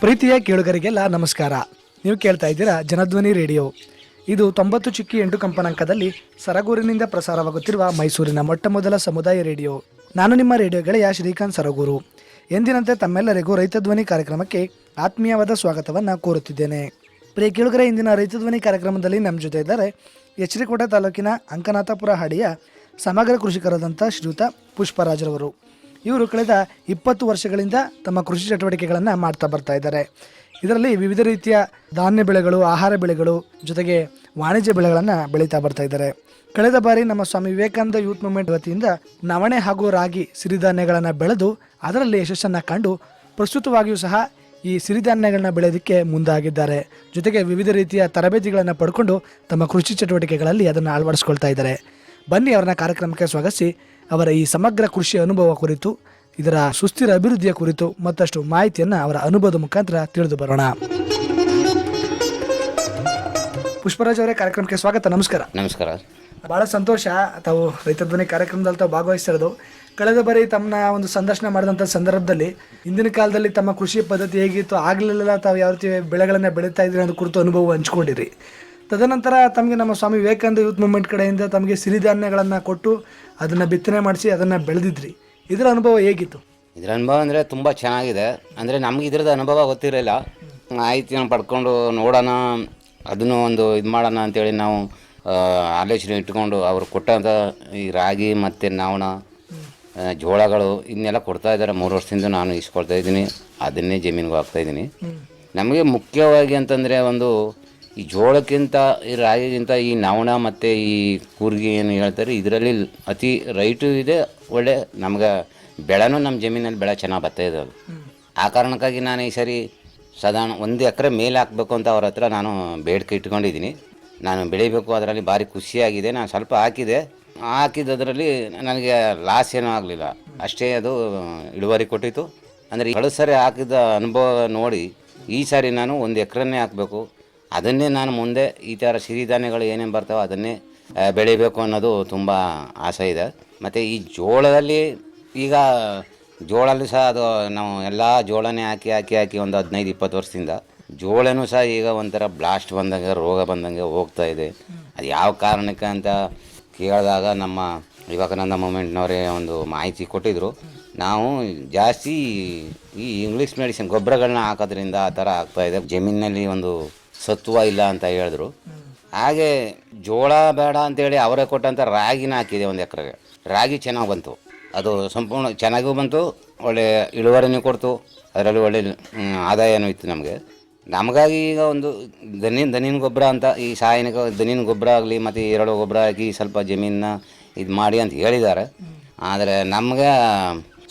ಪ್ರೀತಿಯ ಕೇಳುಗರಿಗೆಲ್ಲ ನಮಸ್ಕಾರ. ನೀವು ಕೇಳ್ತಾ ಇದ್ದೀರಾ ಜನಧ್ವನಿ ರೇಡಿಯೋ. ಇದು ತೊಂಬತ್ತು ಚಿಕ್ಕಿ ಎಂಟು ಕಂಪನಾಂಕದಲ್ಲಿ ಸರಗೂರಿನಿಂದ ಪ್ರಸಾರವಾಗುತ್ತಿರುವ ಮೈಸೂರಿನ ಮೊಟ್ಟ ಮೊದಲ ಸಮುದಾಯ ರೇಡಿಯೋ. ನಾನು ನಿಮ್ಮ ರೇಡಿಯೋ ಗೆಳೆಯ ಶ್ರೀಕಾಂತ್ ಸರಗೂರು. ಎಂದಿನಂತೆ ತಮ್ಮೆಲ್ಲರಿಗೂ ರೈತ ಧ್ವನಿ ಕಾರ್ಯಕ್ರಮಕ್ಕೆ ಆತ್ಮೀಯವಾದ ಸ್ವಾಗತವನ್ನು ಕೋರುತ್ತಿದ್ದೇನೆ. ಪ್ರಿಯ ಕೇಳುಗರೆ, ಇಂದಿನ ರೈತ ಧ್ವನಿ ಕಾರ್ಯಕ್ರಮದಲ್ಲಿ ನಮ್ಮ ಜೊತೆ ಇದ್ದಾರೆ ಎಚರಿಕೋಟೆ ತಾಲೂಕಿನ ಅಂಕನಾಥಪುರ ಹಾಡಿಯ ಸಮಗ್ರ ಕೃಷಿಕರಾದಂಥ ಶ್ರೀಯುತ ಪುಷ್ಪರಾಜ್ರವರು. ಇವರು ಕಳೆದ ಇಪ್ಪತ್ತು ವರ್ಷಗಳಿಂದ ತಮ್ಮ ಕೃಷಿ ಚಟುವಟಿಕೆಗಳನ್ನು ಮಾಡ್ತಾ ಬರ್ತಾ ಇದ್ದಾರೆ. ಇದರಲ್ಲಿ ವಿವಿಧ ರೀತಿಯ ಧಾನ್ಯ ಬೆಳೆಗಳು, ಆಹಾರ ಬೆಳೆಗಳು ಜೊತೆಗೆ ವಾಣಿಜ್ಯ ಬೆಳೆಗಳನ್ನು ಬೆಳೀತಾ ಬರ್ತಾ ಇದ್ದಾರೆ. ಕಳೆದ ಬಾರಿ ನಮ್ಮ ಸ್ವಾಮಿ ವಿವೇಕಾನಂದ ಯೂತ್ ಮೂವ್ಮೆಂಟ್ ವತಿಯಿಂದ ನವಣೆ ಹಾಗೂ ರಾಗಿ ಸಿರಿಧಾನ್ಯಗಳನ್ನು ಬೆಳೆದು ಅದರಲ್ಲಿ ಯಶಸ್ಸನ್ನು ಕಂಡು ಪ್ರಸ್ತುತವಾಗಿಯೂ ಸಹ ಈ ಸಿರಿಧಾನ್ಯಗಳನ್ನ ಬೆಳೆಯೋದಕ್ಕೆ ಮುಂದಾಗಿದ್ದಾರೆ. ಜೊತೆಗೆ ವಿವಿಧ ರೀತಿಯ ತರಬೇತಿಗಳನ್ನು ಪಡ್ಕೊಂಡು ತಮ್ಮ ಕೃಷಿ ಚಟುವಟಿಕೆಗಳಲ್ಲಿ ಅದನ್ನು ಅಳವಡಿಸ್ಕೊಳ್ತಾ ಇದ್ದಾರೆ. ಬನ್ನಿ ಅವರನ್ನ ಕಾರ್ಯಕ್ರಮಕ್ಕೆ ಸ್ವಾಗತಿಸಿ. ಅವರ ಈ ಸಮಗ್ರ ಕೃಷಿ ಅನುಭವ ಕುರಿತು ಇದರ ಸುಸ್ಥಿರ ಅಭಿವೃದ್ಧಿಯ ಕುರಿತು ಮತ್ತಷ್ಟು ಮಾಹಿತಿಯನ್ನು ಅವರ ಅನುಭವದ ಮುಖಾಂತರ ತಿಳಿದು ಬರೋಣ. ಪುಷ್ಪರಾಜ್ ಅವರೇ ಕಾರ್ಯಕ್ರಮಕ್ಕೆ ಸ್ವಾಗತ ನಮಸ್ಕಾರ. ನಮಸ್ಕಾರ. ಬಹಳ ಸಂತೋಷ ತಾವು ರೈತ ಧ್ವನಿ ಕಾರ್ಯಕ್ರಮದಲ್ಲಿ ತಾವು ಭಾಗವಹಿಸಿರೋದು. ಕಳೆದ ಬಾರಿ ತಮ್ಮನ್ನ ಒಂದು ಸಂದರ್ಶನ ಮಾಡಿದಂಥ ಸಂದರ್ಭದಲ್ಲಿ ಹಿಂದಿನ ಕಾಲದಲ್ಲಿ ತಮ್ಮ ಕೃಷಿ ಪದ್ಧತಿ ಹೇಗಿತ್ತು ಆಗಲಿಲ್ಲ ತಾವು ಯಾವ ರೀತಿ ಬೆಳೆಗಳನ್ನು ಬೆಳೀತಾ ಇದ್ರಿ ಅನ್ನೋ ಕುರಿತು ಅನುಭವ ಹಂಚ್ಕೊಂಡಿರಿ. ತದನಂತರ ತಮಗೆ ನಮ್ಮ ಸ್ವಾಮಿ ವಿವೇಕಾನಂದ ಯೂತ್ ಮೂವ್ಮೆಂಟ್ ಕಡೆಯಿಂದ ತಮಗೆ ಸಿರಿಧಾನ್ಯಗಳನ್ನು ಕೊಟ್ಟು ಅದನ್ನು ಬಿತ್ತನೆ ಮಾಡಿಸಿ ಅದನ್ನು ಬೆಳೆದಿದ್ರಿ. ಇದರ ಅನುಭವ ಹೇಗಿತ್ತು? ಇದರ ಅನುಭವ ಅಂದರೆ ತುಂಬ ಚೆನ್ನಾಗಿದೆ. ಅಂದರೆ ನಮ್ಗೆ ಇದ್ರದ್ದು ಅನುಭವ ಗೊತ್ತಿರಲಿಲ್ಲ. ಆಯ್ತು ನಾವು ಪಡ್ಕೊಂಡು ನೋಡೋಣ ಅದನ್ನು ಒಂದು ಇದು ಮಾಡೋಣ ಅಂತೇಳಿ ನಾವು ಆಲೋಚನೆ ಇಟ್ಕೊಂಡು ಅವರು ಕೊಟ್ಟಂಥ ಈ ರಾಗಿ ಮತ್ತು ನಾವಣ ಜೋಳಗಳು ಇದನ್ನೆಲ್ಲ ಕೊಡ್ತಾ ಇದ್ದಾರೆ. ಮೂರು ವರ್ಷದಿಂದ ನಾನು ಇಸ್ಕೊಳ್ತಾ ಇದ್ದೀನಿ. ಅದನ್ನೇ ಜಮೀನಿಗೆ ಹಾಕ್ತಾ ಇದ್ದೀನಿ. ನಮಗೆ ಮುಖ್ಯವಾಗಿ ಅಂತಂದರೆ ಒಂದು ಈ ಜೋಳಕ್ಕಿಂತ ಈ ರಾಗಿಗಿಂತ ಈ ನವಣ ಮತ್ತು ಈ ಕೂರ್ಗಿ ಏನು ಹೇಳ್ತಾರೆ ಇದರಲ್ಲಿ ಅತಿ ರೈಟು ಇದೆ ಒಳ್ಳೆ ನಮ್ಗೆ ಬೆಳೆನೂ ನಮ್ಮ ಜಮೀನಲ್ಲಿ ಬೆಳೆ ಚೆನ್ನಾಗಿ ಬರ್ತಾ ಇದೆ ಅದು. ಆ ಕಾರಣಕ್ಕಾಗಿ ನಾನು ಈ ಸರಿ ಸಾಧಾರಣ ಒಂದು ಎಕರೆ ಮೇಲೆ ಹಾಕಬೇಕು ಅಂತ ಅವ್ರ ಹತ್ರ ನಾನು ಬೇಡಿಕೆ ಇಟ್ಕೊಂಡಿದ್ದೀನಿ. ನಾನು ಬೆಳಿಬೇಕು ಅದರಲ್ಲಿ ಭಾರಿ ಖುಷಿಯಾಗಿದೆ ನಾನು ಸ್ವಲ್ಪ ಹಾಕಿದೆ. ಹಾಕಿದ್ದರಲ್ಲಿ ನನಗೆ ಲಾಸ್ ಏನೂ ಆಗಲಿಲ್ಲ. ಅಷ್ಟೇ ಅದು ಇಳುವರಿ ಕೊಟ್ಟಿತ್ತು. ಅಂದರೆ ಕಳೆದ ಸರಿ ಹಾಕಿದ ಅನುಭವ ನೋಡಿ ಈ ಸಾರಿ ನಾನು ಒಂದು ಎಕರೆನೇ ಹಾಕಬೇಕು. ಅದನ್ನೇ ನಾನು ಮುಂದೆ ಈ ಥರ ಸಿರಿಧಾನ್ಯಗಳು ಏನೇನು ಬರ್ತಾವೆ ಅದನ್ನೇ ಬೆಳಿಬೇಕು ಅನ್ನೋದು ತುಂಬ ಆಸೆ ಇದೆ. ಮತ್ತು ಈ ಜೋಳದಲ್ಲಿ ಈಗ ಜೋಳಲ್ಲಿ ಸಹ ಅದು ನಾವು ಎಲ್ಲ ಜೋಳನೇ ಹಾಕಿ ಹಾಕಿ ಹಾಕಿ ಒಂದು ಹದಿನೈದು, ಇಪ್ಪತ್ತು ವರ್ಷದಿಂದ ಜೋಳನೂ ಸಹ ಈಗ ಒಂಥರ ಬ್ಲಾಸ್ಟ್ ಬಂದಂಗೆ, ರೋಗ ಬಂದಂಗೆ ಹೋಗ್ತಾ ಇದೆ. ಅದು ಯಾವ ಕಾರಣಕ್ಕೆ ಅಂತ ಕೇಳಿದಾಗ ನಮ್ಮ ವಿವೇಕಾನಂದ ಮೂಮೆಂಟ್ನವರೇ ಒಂದು ಮಾಹಿತಿ ಕೊಟ್ಟಿದ್ದರು ನಾವು ಜಾಸ್ತಿ ಈ ಇಂಗ್ಲೀಷ್ ಮೆಡಿಸಿನ್ ಗೊಬ್ಬರಗಳನ್ನ ಹಾಕೋದ್ರಿಂದ ಆ ಥರ ಆಗ್ತಾ ಇದೆ. ಜಮೀನಿನಲ್ಲಿ ಒಂದು ಸತ್ವ ಇಲ್ಲ ಅಂತ ಹೇಳಿದ್ರು. ಹಾಗೆ ಜೋಳ ಬೇಡ ಅಂತೇಳಿ ಅವರೇ ಕೊಟ್ಟಂಥ ರಾಗಿನ ಹಾಕಿದೆ ಒಂದು ಎಕರೆಗೆ. ರಾಗಿ ಚೆನ್ನಾಗಿ ಬಂತು. ಅದು ಸಂಪೂರ್ಣ ಚೆನ್ನಾಗೂ ಬಂತು, ಒಳ್ಳೆ ಇಳುವರಿನೂ ಕೊಡ್ತು. ಅದರಲ್ಲಿ ಒಳ್ಳೆ ಆದಾಯನೂ ಇತ್ತು ನಮಗೆ. ನಮಗಾಗಿ ಈಗ ಒಂದು ದನಿನ ದನಿನ ಗೊಬ್ಬರ ಅಂತ, ಈ ಸಾಯನಿಕ ದನಿನ ಗೊಬ್ಬರ ಆಗಲಿ, ಮತ್ತು ಎರಡು ಗೊಬ್ಬರ ಹಾಕಿ ಸ್ವಲ್ಪ ಜಮೀನನ್ನ ಇದು ಮಾಡಿ ಅಂತ ಹೇಳಿದ್ದಾರೆ. ಆದರೆ ನಮಗೆ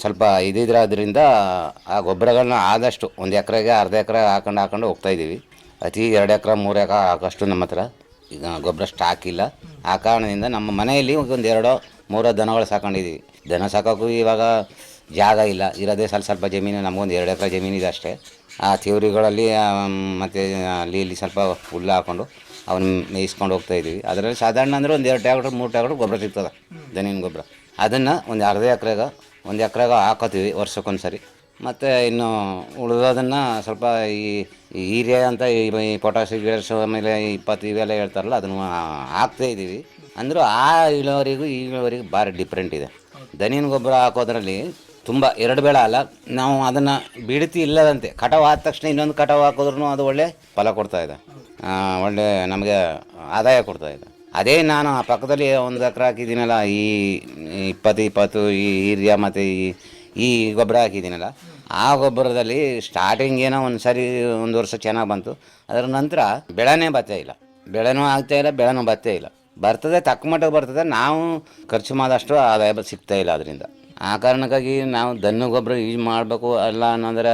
ಸ್ವಲ್ಪ ಇದಿದ್ರಾದ್ರಿಂದ ಆ ಗೊಬ್ಬರಗಳನ್ನ ಆದಷ್ಟು ಒಂದು ಎಕರೆಗೆ, ಅರ್ಧ ಎಕರೆ ಹಾಕೊಂಡು ಹಾಕೊಂಡು ಹೋಗ್ತಾ ಇದ್ದೀವಿ. ಅತಿ ಎರಡು ಎಕರೆ, ಮೂರು ಎಕರೆ ಹಾಕೋಷ್ಟು ನಮ್ಮ ಹತ್ರ. ಈಗ ಗೊಬ್ಬರ ಸ್ಟಾಕ್ ಇಲ್ಲ. ಆ ಕಾರಣದಿಂದ ನಮ್ಮ ಮನೆಯಲ್ಲಿ ಒಂದು ಎರಡೋ, ಮೂರೋ ದನಗಳು ಸಾಕೊಂಡಿದ್ದೀವಿ ದನ ಸಾಕೋಕ್ಕೂ ಇವಾಗ ಜಾಗ ಇಲ್ಲ. ಇರೋದೇ ಸ್ವಲ್ಪ ಸ್ವಲ್ಪ ಜಮೀನು, ನಮಗೊಂದು ಎರಡು ಎಕರೆ ಜಮೀನಿದೆ ಅಷ್ಟೇ. ಆ ತಿವರಿಗಳಲ್ಲಿ ಮತ್ತು ಅಲ್ಲಿ ಇಲ್ಲಿ ಸ್ವಲ್ಪ ಹುಲ್ಲು ಹಾಕ್ಕೊಂಡು ಅವನ್ನ ಮೇಯಿಸ್ಕೊಂಡು ಹೋಗ್ತಾ ಇದ್ದೀವಿ. ಅದರಲ್ಲಿ ಸಾಧಾರಣ ಅಂದರೆ ಒಂದು ಎರಡು ಟ್ಯಾಕ್ಟ್ರ್, ಮೂರು ಟ್ಯಾಕ್ಟ್ರ್ ಗೊಬ್ಬರ ಸಿಗ್ತದೆ, ದನಿನ ಗೊಬ್ಬರ. ಅದನ್ನು ಒಂದು ಅರ್ಧ ಎಕರೆಗೆ, ಒಂದು ಎಕರೆಗೆ ಹಾಕೋತೀವಿ ವರ್ಷಕ್ಕೊಂದು ಸರಿ ಮತ್ತು ಇನ್ನು ಉಳಿದೋದನ್ನು ಸ್ವಲ್ಪ ಈ ಯೂರಿಯಾ ಅಂತ ಈ ಪೊಟ್ಯಾಶ್ ಗಿಡಸ್ ಆಮೇಲೆ ಇಪ್ಪತ್ತು ಇವೆಲ್ಲ ಹೇಳ್ತಾರಲ್ಲ, ಅದನ್ನು ಹಾಕ್ತಾ ಇದ್ದೀವಿ. ಅಂದರೂ ಆ ಇಳುವರಿಗೂ ಈ ಇಳುವರಿಗೂ ಭಾರಿ ಡಿಫ್ರೆಂಟ್ ಇದೆ. ದನಿನ ಗೊಬ್ಬರ ಹಾಕೋದ್ರಲ್ಲಿ ತುಂಬ ಎರಡು ಬೇಳೆ ಅಲ್ಲ, ನಾವು ಅದನ್ನು ಬಿಡತಿ ಇಲ್ಲದಂತೆ, ಕಟಾವು ಆದ ತಕ್ಷಣ ಇನ್ನೊಂದು ಕಟಾವು ಹಾಕಿದ್ರೂ ಅದು ಒಳ್ಳೆ ಫಲ ಕೊಡ್ತಾ ಇದೆ. ಒಳ್ಳೆ ನಮಗೆ ಆದಾಯ ಕೊಡ್ತಾ ಇದೆ. ಅದೇ ನಾನು ಆ ಪಕ್ಕದಲ್ಲಿ ಒಂದು ಎಕರೆ ಹಾಕಿದ್ದೀನಲ್ಲ, ಈ ಇಪ್ಪತ್ತು ಇಪ್ಪತ್ತು, ಈ ಹೀರಿಯ ಮತ್ತು ಈ ಈ ಗೊಬ್ಬರ ಹಾಕಿದ್ದೀನಲ್ಲ, ಆ ಗೊಬ್ಬರದಲ್ಲಿ ಸ್ಟಾರ್ಟಿಂಗ್ ಏನೋ ಒಂದು ಸರಿ ಒಂದು ವರ್ಷ ಚೆನ್ನಾಗಿ ಬಂತು. ಅದರ ನಂತರ ಬೆಳೆನೇ ಬತ್ತೇ ಇಲ್ಲ. ಬೆಳೆನೂ ಆಗ್ತಾ ಇಲ್ಲ, ಬೆಳೆನೂ ಬತ್ತೇ ಇಲ್ಲ. ಬರ್ತದೆ, ತಕ್ಕ ಮಟ್ಟಕ್ಕೆ ಬರ್ತದೆ, ನಾವು ಖರ್ಚು ಮಾಡಿದಷ್ಟು ಆದಾಯ ಸಿಗ್ತಾ ಇಲ್ಲ ಅದರಿಂದ. ಆ ಕಾರಣಕ್ಕಾಗಿ ನಾವು ದನ್ನು ಗೊಬ್ಬರ ಯೂಸ್ ಮಾಡಬೇಕು ಅಲ್ಲ ಅನ್ನೋದ್ರೆ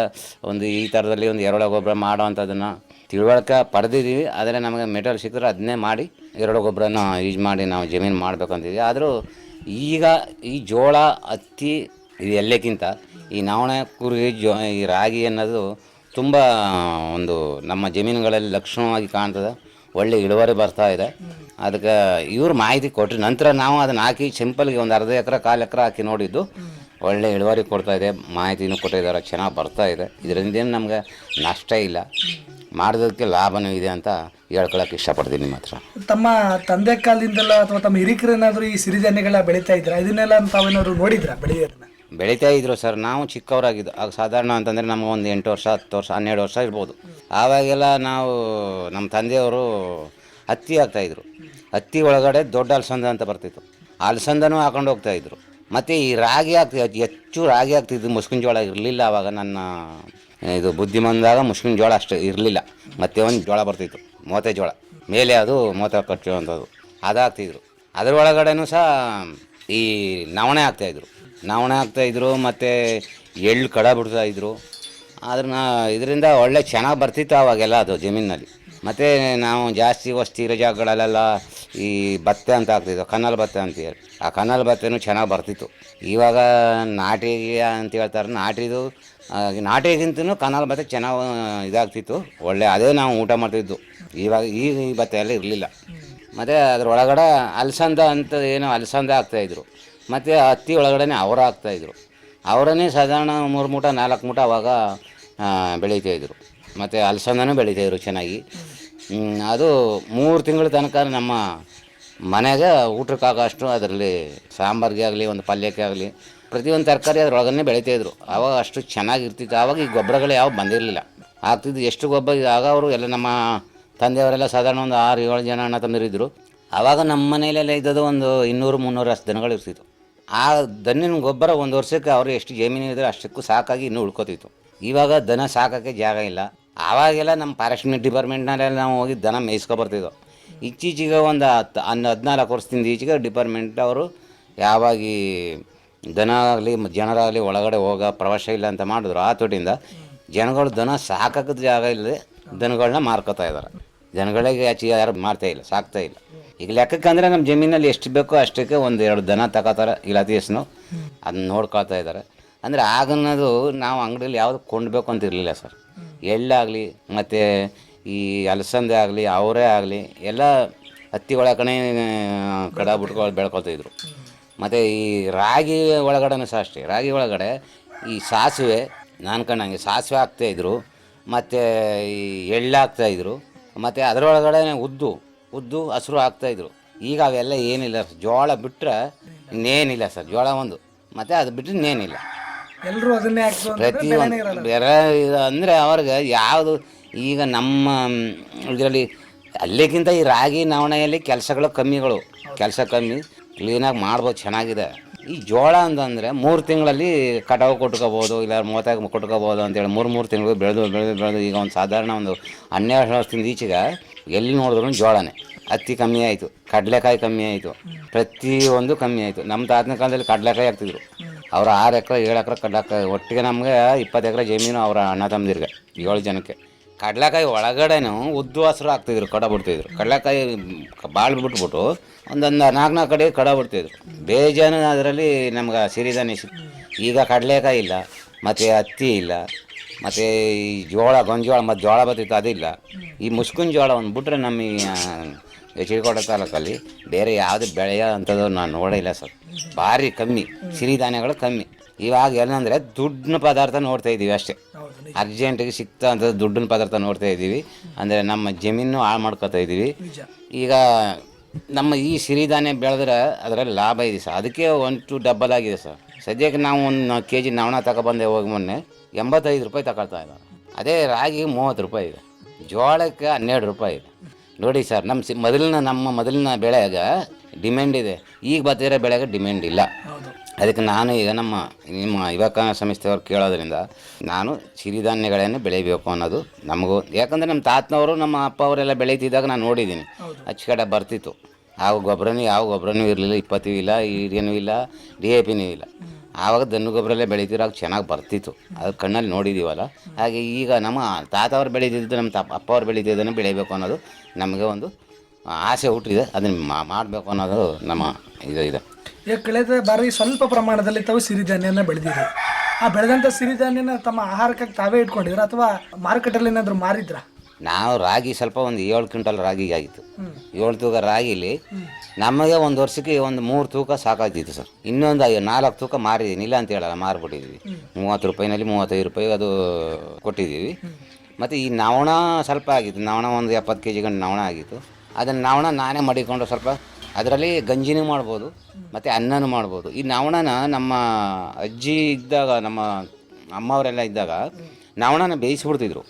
ಒಂದು ಈ ಥರದಲ್ಲಿ ಒಂದು ಎರಡು ಗೊಬ್ಬರ ಮಾಡೋ ಅಂಥದ್ದನ್ನು ತಿಳುವಳಿಕೆ ಪಡೆದಿದ್ದೀವಿ. ಆದರೆ ನಮಗೆ ಮೆಟಲ್ ಸಿಕ್ಕಿದ್ರೆ ಅದನ್ನೇ ಮಾಡಿ ಎರಡು ಗೊಬ್ಬರನ ಯೂಸ್ ಮಾಡಿ ನಾವು ಜಮೀನು ಮಾಡಬೇಕಂತಿದ್ವಿ ಆದರೂ ಈಗ ಈ ಜೋಳ, ಹತ್ತಿ ಇದು ಎಲ್ಲಕ್ಕಿಂತ ಈ ನವಣೆ ಕುರಿ ಜೋ ಈ ರಾಗಿ ಅನ್ನೋದು ತುಂಬ ಒಂದು ನಮ್ಮ ಜಮೀನುಗಳಲ್ಲಿ ಲಕ್ಷಣವಾಗಿ ಕಾಣ್ತದೆ. ಒಳ್ಳೆ ಇಳುವರಿ ಬರ್ತಾ ಇದೆ. ಅದಕ್ಕೆ ಇವ್ರು ಮಾಹಿತಿ ಕೊಟ್ಟರು ನಂತರ ನಾವು ಅದನ್ನು ಹಾಕಿ ಸಿಂಪಲ್ಗೆ ಒಂದು ಅರ್ಧ ಎಕರೆ, ಕಾಲು ಎಕರೆ ಹಾಕಿ ನೋಡಿದ್ದು ಒಳ್ಳೆ ಇಳುವರಿ ಕೊಡ್ತಾ ಇದೆ. ಮಾಹಿತಿನೂ ಕೊಟ್ಟಿದ್ದಾರೆ. ಚೆನ್ನಾಗಿ ಬರ್ತಾ ಇದೆ. ಇದರಿಂದ ಏನು ನಮಗೆ ನಷ್ಟ ಇಲ್ಲ. ಮಾಡೋದಕ್ಕೆ ಲಾಭನೂ ಇದೆ ಅಂತ ಹೇಳ್ಕೊಳಕ್ಕೆ ಇಷ್ಟಪಡ್ತೀನಿ ನಿಮ್ಮ ಹತ್ರ. ತಮ್ಮ ತಂದೆ ಕಾಲದಿಂದಲೋ ಅಥವಾ ತಮ್ಮ ಹಿರಿಕರೇನಾದರೂ ಈ ಸಿರಿಧಾನ್ಯಗಳ ಬೆಳೀತಾ ಇದ್ರ ಇದನ್ನೆಲ್ಲ ತಾವೇನಾದ್ರು ನೋಡಿದ್ರ ಬೆಳೆಯೋದನ್ನ? ಬೆಳೀತಾ ಇದ್ರು ಸರ್. ನಾವು ಚಿಕ್ಕವರಾಗಿದ್ದು, ಆಗ ಸಾಧಾರಣ ಅಂತಂದರೆ ನಮಗೆ ಒಂದು ಎಂಟು ವರ್ಷ, ಹತ್ತು ವರ್ಷ, ಹನ್ನೆರಡು ವರ್ಷ ಇರ್ಬೋದು. ಆವಾಗೆಲ್ಲ ನಾವು ನಮ್ಮ ತಂದೆಯವರು ಹತ್ತಿ ಹಾಕ್ತಾಯಿದ್ರು ಹತ್ತಿ ಒಳಗಡೆ ದೊಡ್ಡ ಅಲಸಂದ ಅಂತ ಬರ್ತಿತ್ತು. ಅಲಸಂದನೂ ಹಾಕೊಂಡು ಹೋಗ್ತಾಯಿದ್ರು ಮತ್ತು ಈ ರಾಗಿ ಹಾಕ್ತಿ, ಹೆಚ್ಚು ರಾಗಿ ಹಾಕ್ತಿದ್ದು ಮುಸ್ಕಿನ ಜೋಳ ಇರಲಿಲ್ಲ ಆವಾಗ. ನನ್ನ, ಇದು ಬುದ್ಧಿ ಬಂದಾಗ ಮುಸ್ಕಿನ ಜೋಳ ಅಷ್ಟು ಇರಲಿಲ್ಲ. ಮತ್ತೆ ಒಂದು ಜೋಳ ಬರ್ತಿತ್ತು, ಮೋತೆ ಜೋಳ. ಮೇಲೆ ಅದು ಮೋತೆ ಕಟ್ಟುವಂಥದ್ದು ಅದು ಹಾಕ್ತಿದ್ರು. ಅದ್ರ ಒಳಗಡೆನೂ ಸಹ ಈ ನವಣೆ ಹಾಕ್ತಾಯಿದ್ರು ನವಣೆ ಹಾಕ್ತಾಯಿದ್ರು ಮತ್ತು ಎಳ್ಳು ಕಡ ಬಿಡ್ತಾಯಿದ್ರು ನಾ ಇದರಿಂದ ಒಳ್ಳೆ ಚೆನ್ನಾಗಿ ಬರ್ತಿತ್ತು ಅವಾಗೆಲ್ಲ ಅದು ಜಮೀನಿನಲ್ಲಿ. ಮತ್ತು ನಾವು ಜಾಸ್ತಿ ವಸ್ತಿ ಇರೋ ಜಾಗಗಳಲ್ಲೆಲ್ಲ ಈ ಭತ್ತ ಅಂತ ಆಗ್ತಿತ್ತು ಕನ್ನಲ್ ಭತ್ತ ಅಂತೇಳಿ ಆ ಕನ್ನಲ್ ಭತ್ತನೂ ಚೆನ್ನಾಗಿ ಬರ್ತಿತ್ತು. ಇವಾಗ ನಾಟಿ ಅಂತ ಹೇಳ್ತಾರೆ, ನಾಟಿದು ನಾಟಿಗಿಂತನೂ ಕನ್ನಲ್ ಭತ್ತ ಚೆನ್ನಾಗಿ ಇದಾಗ್ತಿತ್ತು. ಒಳ್ಳೆ ಅದೇ ನಾವು ಊಟ ಮಾಡ್ತಿದ್ದು. ಇವಾಗ ಈ ಈ ಭತ್ತ ಎಲ್ಲ ಇರಲಿಲ್ಲ. ಮತ್ತು ಅದ್ರ ಒಳಗಡೆ ಅಲಸಂದ ಅಂತ ಏನೋ ಅಲಸಂದ ಹಾಕ್ತಾಯಿದ್ರು ಮತ್ತು ಹತ್ತಿ ಒಳಗಡೆ ಅವರ ಹಾಕ್ತಾಯಿದ್ರು ಅವರನ್ನೇ ಸಾಧಾರಣ ಮೂರು ಮೂಟ, ನಾಲ್ಕು ಮೂಟ ಅವಾಗ ಬೆಳೀತಾಯಿದ್ರು ಮತ್ತು ಅಲಸಂದನೂ ಬೆಳೀತಾಯಿದ್ರು ಚೆನ್ನಾಗಿ. ಅದು ಮೂರು ತಿಂಗಳ ತನಕ ನಮ್ಮ ಮನೆಗೆ ಊಟಕ್ಕಾಗೋಷ್ಟು ಅದರಲ್ಲಿ ಸಾಂಬಾರಿಗೆ ಆಗಲಿ, ಒಂದು ಪಲ್ಯಕ್ಕೆ ಆಗಲಿ, ಪ್ರತಿಯೊಂದು ತರಕಾರಿ ಅದರೊಳಗನ್ನೇ ಬೆಳೀತಾಯಿದ್ರು ಆವಾಗ ಅಷ್ಟು ಚೆನ್ನಾಗಿರ್ತಿತ್ತು. ಆವಾಗ ಈ ಗೊಬ್ಬರಗಳು ಯಾವ ಬಂದಿರಲಿಲ್ಲ. ಆಗ್ತಿದ್ದು ಎಷ್ಟು ಗೊಬ್ಬರ, ಆಗ ಅವರು ಎಲ್ಲ ನಮ್ಮ ತಂದೆಯವರೆಲ್ಲ ಸಾಧಾರಣ ಒಂದು ಆರು, ಏಳು ಜನ ಅಣ್ಣ ತಂದಿರಿದ್ರು ಆವಾಗ ನಮ್ಮ ಮನೆಯಲ್ಲೆಲ್ಲ ಇದ್ದದ್ದು ಒಂದು ಇನ್ನೂರು, ಮುನ್ನೂರು ಅಷ್ಟು ದಿನಗಳು ಇರ್ತಿತ್ತು. ಆ ದನಿನ ಗೊಬ್ಬರ ಒಂದು ವರ್ಷಕ್ಕೆ ಅವ್ರು ಎಷ್ಟು ಜಮೀನು ಇದ್ರೆ ಅಷ್ಟಕ್ಕೂ ಸಾಕಾಗಿ ಇನ್ನೂ ಉಳ್ಕೋತಿತ್ತು. ಇವಾಗ ದನ ಸಾಕೋಕ್ಕೆ ಜಾಗ ಇಲ್ಲ. ಆವಾಗೆಲ್ಲ ನಮ್ಮ ಫಾರೆಸ್ಟ್ ಡಿಪಾರ್ಟ್ಮೆಂಟ್ನಲ್ಲೆಲ್ಲ ನಾವು ಹೋಗಿ ದನ ಮೇಯಿಸ್ಕೊ ಬರ್ತಿದ್ದೋ. ಇತ್ತೀಚೆಗೆ ಒಂದು ಹತ್ತು ಹನ್ನ ಹದಿನಾಲ್ಕು ವರ್ಷದಿಂದ ಈಚೆಗೆ ಡಿಪಾರ್ಟ್ಮೆಂಟ್ ಅವರು ಯಾವಾಗ ದನ ಆಗಲಿ, ಜನರಾಗಲಿ ಒಳಗಡೆ ಹೋಗ ಪ್ರವಾಸ ಇಲ್ಲ ಅಂತ ಮಾಡಿದ್ರು. ಆ ತೊಟ್ಟಿಂದ ಜನಗಳು ದನ ಸಾಕಕ್ಕೆ ಜಾಗ ಇಲ್ಲದೆ ದನಗಳನ್ನ ಮಾರ್ಕೋತಾ ಇದ್ದಾರೆ. ಜನಗಳಿಗೆ ಆಚೆ ಯಾರು ಮಾರ್ತಾ ಇಲ್ಲ, ಸಾಕ್ತಾ ಇಲ್ಲ. ಈಗ ಲೆಕ್ಕಕ್ಕೆ ಅಂದರೆ ನಮ್ಮ ಜಮೀನಲ್ಲಿ ಎಷ್ಟು ಬೇಕೋ ಅಷ್ಟಕ್ಕೆ ಒಂದು ಎರಡು ದನ ತಗೋತಾರೆ ದೇಶನು ಅದನ್ನ ನೋಡ್ಕೊಳ್ತಾ ಇದ್ದಾರೆ ಅಂದರೆ ಆಗನ್ನೋದು ನಾವು ಅಂಗಡಿಯಲ್ಲಿ ಯಾವುದು ಕೊಂಡ್ಬೇಕು ಅಂತ ಇರಲಿಲ್ಲ ಸರ್. ಎಳ್ಳಾಗಲಿ, ಮತ್ತು ಈ ಅಲಸಂದೆ ಆಗಲಿ, ಅವರೇ ಆಗಲಿ, ಎಲ್ಲ ಹತ್ತಿ ಒಳಗಡೆ ಕಡ ಬಿಟ್ಕೊಂಡು ಬೆಳ್ಕೊಳ್ತಿದ್ರು ಮತ್ತು ಈ ರಾಗಿ ಒಳಗಡೆನೂ ಸಹ ಅಷ್ಟೇ. ರಾಗಿ ಒಳಗಡೆ ಈ ಸಾಸಿವೆ, ನಾನು ಕಂಡಂಗೆ ಸಾಸಿವೆ ಹಾಕ್ತಾಯಿದ್ರು ಮತ್ತು ಈ ಎಳ್ಳು ಹಾಕ್ತಾಯಿದ್ರು ಮತ್ತು ಅದರೊಳಗಡೆ ಉದ್ದು ಉದ್ದು ಹಸಿರು ಹಾಕ್ತಾಯಿದ್ರು ಈಗ ಅವೆಲ್ಲ ಏನಿಲ್ಲ ಜೋಳ ಬಿಟ್ಟರೆ ಇನ್ನೇನಿಲ್ಲ ಸರ್. ಜೋಳ ಒಂದು. ಮತ್ತು ಅದು ಬಿಟ್ಟರೆ ಇನ್ನೇನಿಲ್ಲ. ಎಲ್ಲರೂ ಅದನ್ನೇ ಹಾಕ್ಸೋ ಪ್ರತಿ ಒಂದು ಬೇರೆ ಇದು ಅಂದರೆ ಅವ್ರಿಗೆ ಯಾವುದು ಈಗ ನಮ್ಮ ಇದರಲ್ಲಿ ಅಲ್ಲಿಗಿಂತ ಈ ರಾಗಿ ನವಣೆಯಲ್ಲಿ ಕೆಲಸಗಳು ಕಮ್ಮಿಗಳು. ಕೆಲಸ ಕಮ್ಮಿ. ಕ್ಲೀನಾಗಿ ಮಾಡ್ಬೋದು ಚೆನ್ನಾಗಿದೆ. ಈ ಜೋಳ ಅಂತಂದರೆ ಮೂರು ತಿಂಗಳಲ್ಲಿ ಕಟಾವು ಕೊಟ್ಕೋಬೋದು ಇಲ್ಲ ಮೂವತ್ತಾಗ ಕೊಟ್ಕೋಬೋದು ಅಂತೇಳಿ ಮೂರು ಮೂರು ತಿಂಗಳು ಬೆಳೆದು ಬೆಳೆದು ಬೆಳೆದು ಈಗ ಒಂದು ಸಾಧಾರಣ ಒಂದು ಹನ್ನೆರಡು ವರ್ಷದಿಂದ ಈಚೆಗೆ ಎಲ್ಲಿ ನೋಡಿದ್ರು ಜೋಳನೇ. ಹತ್ತಿ ಕಮ್ಮಿ ಆಯಿತು, ಕಡಲೆಕಾಯಿ ಕಮ್ಮಿ ಆಯಿತು, ಪ್ರತಿಯೊಂದು ಕಮ್ಮಿ ಆಯಿತು. ನಮ್ಮ ತಾತನ ಕಾಲದಲ್ಲಿ ಕಡಲೆಕಾಯಿ ಹಾಕ್ತಿದ್ರು. ಅವ್ರು ಆರು ಎಕರೆ, ಏಳು ಎಕರೆ ಕಡಲೆಕಾಯಿ, ಒಟ್ಟಿಗೆ ನಮಗೆ ಇಪ್ಪತ್ತು ಎಕರೆ ಜಮೀನು ಅವರ ಅಣ್ಣ ತಮ್ಮದಿರ್ಗೆ ಏಳು ಜನಕ್ಕೆ. ಕಡಲೆಕಾಯಿ ಒಳಗಡೆನೂ ಉದ್ದು ಹಸಿರು ಹಾಕ್ತಿದ್ರು, ಕಡ ಬಿಡ್ತಿದ್ರು. ಕಡಲೆಕಾಯಿ ಬಾಳು ಬಿಟ್ಬಿಟ್ಟು ಒಂದೊಂದು ನಾಲ್ಕು ನಾಲ್ಕು ಕಡೆ ಕಡ ಬಿಡ್ತಿದ್ರು. ಬೇಜಾನು ಅದರಲ್ಲಿ ನಮ್ಗೆ ಸಿರಿಧಾನ್ಯ ಈಗ ಕಡಲೆಕಾಯಿ ಇಲ್ಲ, ಮತ್ತು ಹತ್ತಿ ಇಲ್ಲ ಮತ್ತು ಈ ಜೋಳ ಗೊಂಜೋಳ ಮತ್ತು ಜೋಳ ಬತ್ತಿತ್ತು ಅದಿಲ್ಲ ಈ ಮುಸ್ಕಿನ ಜೋಳ ಒಂದು ಬಿಟ್ರೆ ನಮ್ಮ ಈ ಚಿರಕೋಟೆ ತಾಲೂಕಲ್ಲಿ ಬೇರೆ ಯಾವುದೇ ಬೆಳೆಯೋ ಅಂಥದ್ದು ನಾನು ನೋಡಿಲ್ಲ ಸರ್. ಭಾರಿ ಕಮ್ಮಿ ಸಿರಿಧಾನ್ಯಗಳು ಕಮ್ಮಿ. ಇವಾಗ ಏನಂದರೆ ದುಡ್ಡಿನ ಪದಾರ್ಥ ನೋಡ್ತಾ ಇದ್ದೀವಿ ಅಷ್ಟೇ. ಅರ್ಜೆಂಟಿಗೆ ಸಿಗ್ತಾ ಅಂಥದ್ದು ದುಡ್ಡಿನ ಪದಾರ್ಥ ನೋಡ್ತಾ ಇದ್ದೀವಿ ಅಂದರೆ ನಮ್ಮ ಜಮೀನು ಹಾಳು ಮಾಡ್ಕೊತಾ ಇದ್ದೀವಿ ಈಗ ನಮ್ಮ ಈ ಸಿರಿಧಾನ್ಯ ಬೆಳೆದ್ರೆ ಅದರಲ್ಲಿ ಲಾಭ ಇದೆ ಸರ್. ಅದಕ್ಕೆ ಒನ್ ಟು ಡಬಲ್ ಆಗಿದೆ ಸರ್. ಸದ್ಯಕ್ಕೆ ನಾವು ಒಂದು ಕೆ ಜಿ ನವಣ ತಗೊಬಂದೆ ಹೋಗಿ ಮೊನ್ನೆ. ಎಂಬತ್ತೈದು ರೂಪಾಯಿ ತಗೊಳ್ತಾ ಇದ್ದಾರೆ ಅದೇ ರಾಗಿ ಮೂವತ್ತು ರೂಪಾಯಿ ಇದೆ. ಜೋಳಕ್ಕೆ ಹನ್ನೆರಡು ರೂಪಾಯಿ ಇದೆ. ನೋಡಿ ಸರ್ ನಮ್ಮ ಸಿ ಮೊದಲಿನ ನಮ್ಮ ಮೊದಲಿನ ಬೆಳೆಗೆ ಡಿಮ್ಯಾಂಡ್ ಇದೆ. ಈಗ ಬರ್ತಿರೋ ಬೆಳೆಗೆ ಡಿಮ್ಯಾಂಡ್ ಇಲ್ಲ. ಅದಕ್ಕೆ ನಾನು ಈಗ ನಮ್ಮ ನಿಮ್ಮ ಯುವಕ ಸಂಸ್ಥೆಯವ್ರು ಕೇಳೋದ್ರಿಂದ ನಾನು ಸಿರಿಧಾನ್ಯಗಳನ್ನು ಬೆಳಿಬೇಕು ಅನ್ನೋದು ನಮಗೂ. ಯಾಕಂದರೆ ನಮ್ಮ ತಾತನವರು ನಮ್ಮ ಅಪ್ಪ ಅವರೆಲ್ಲ ಬೆಳೀತಿದ್ದಾಗ ನಾನು ನೋಡಿದ್ದೀನಿ. ಅಚ್ಚ ಕಡೆ ಬರ್ತಿತ್ತು. ಯಾವ ಗೊಬ್ಬರನೂ ಯಾವ ಗೊಬ್ಬರನೂ ಇರಲಿಲ್ಲ. ಇಪ್ಪತ್ತೂ ಇಲ್ಲ ಈಡಿಯನೂ ಇಲ್ಲ ಡಿ ಎ ಪಿನೂ ಇಲ್ಲ. ಆವಾಗ ದನ್ನು ಗೊಬ್ಬರಲ್ಲೇ ಬೆಳಿತಿರಾಗ ಚೆನ್ನಾಗಿ ಬರ್ತಿತ್ತು. ಅದು ಕಣ್ಣಲ್ಲಿ ನೋಡಿದ್ದೀವಲ್ಲ ಹಾಗೆ ಈಗ ನಮ್ಮ ತಾತ ಅವ್ರು ಬೆಳೀತಿದ್ದು ನಮ್ಮ ತಪ್ಪ ಅಪ್ಪ ಅವ್ರು ಬೆಳೀತಿದ್ದನ್ನು ಬೆಳೀಬೇಕು ಅನ್ನೋದು ನಮಗೆ ಒಂದು ಆಸೆ ಹುಟ್ಟಿದೆ. ಅದನ್ನು ಮಾಡಬೇಕು ಅನ್ನೋದು ನಮ್ಮ ಇದು ಇದೆ. ಈಗ ಕಳೆದ ಬಾರಿ ಸ್ವಲ್ಪ ಪ್ರಮಾಣದಲ್ಲಿ ತಾವು ಸಿರಿಧಾನ್ಯನ ಬೆಳೆದಿದೆ ಆ ಬೆಳೆದಂಥ ಸಿರಿಧಾನ್ಯನ ತಮ್ಮ ಆಹಾರಕ್ಕಾಗಿ ತಾವೇ ಇಟ್ಕೊಂಡಿದ್ರು ಅಥವಾ ಮಾರುಕಟ್ಟೆಯಲ್ಲಿ ಏನಾದರೂ ಮಾರಿದ್ರಾ? ನಾವು ರಾಗಿ ಸ್ವಲ್ಪ ಒಂದು ಏಳು ಕ್ವಿಂಟಲ್ ರಾಗಿ ಆಗಿತ್ತು. ಏಳು ತೂಕ ರಾಗಿಲಿ ನಮಗೆ ಒಂದು ವರ್ಷಕ್ಕೆ ಒಂದು ಮೂರು ತೂಕ ಸಾಕಾಗ್ತಿತ್ತು ಸರ್. ಇನ್ನೊಂದು ನಾಲ್ಕು ತೂಕ ಮಾರಿದ್ದೀನಿ ಇಲ್ಲ ಅಂತ ಹೇಳಲ್ಲ ಮಾರ್ಬಿಟ್ಟಿದ್ವಿ. ಮೂವತ್ತು ರೂಪಾಯಿನಲ್ಲಿ ಮೂವತ್ತೈದು ರೂಪಾಯಿ ಅದು ಕೊಟ್ಟಿದ್ದೀವಿ. ಮತ್ತು ಈ ನವಣ ಸ್ವಲ್ಪ ಆಗಿತ್ತು. ನವಣ ಒಂದು ಎಪ್ಪತ್ತು ಕೆ ಜಿ ಗಂಟು ನವಣ ಆಗಿತ್ತು. ಅದನ್ನು ನವಣ ನಾನೇ ಮಡಿಕೊಂಡು ಸ್ವಲ್ಪ ಅದರಲ್ಲಿ ಗಂಜಿನೂ ಮಾಡ್ಬೋದು ಮತ್ತು ಅನ್ನನೂ ಮಾಡ್ಬೋದು. ಈ ನವಣನ ನಮ್ಮ ಅಜ್ಜಿ ಇದ್ದಾಗ ನಮ್ಮ ಅಮ್ಮವರೆಲ್ಲ ಇದ್ದಾಗ ನವಣನ ಬೇಯಿಸ್ಬಿಡ್ತಿದ್ರು.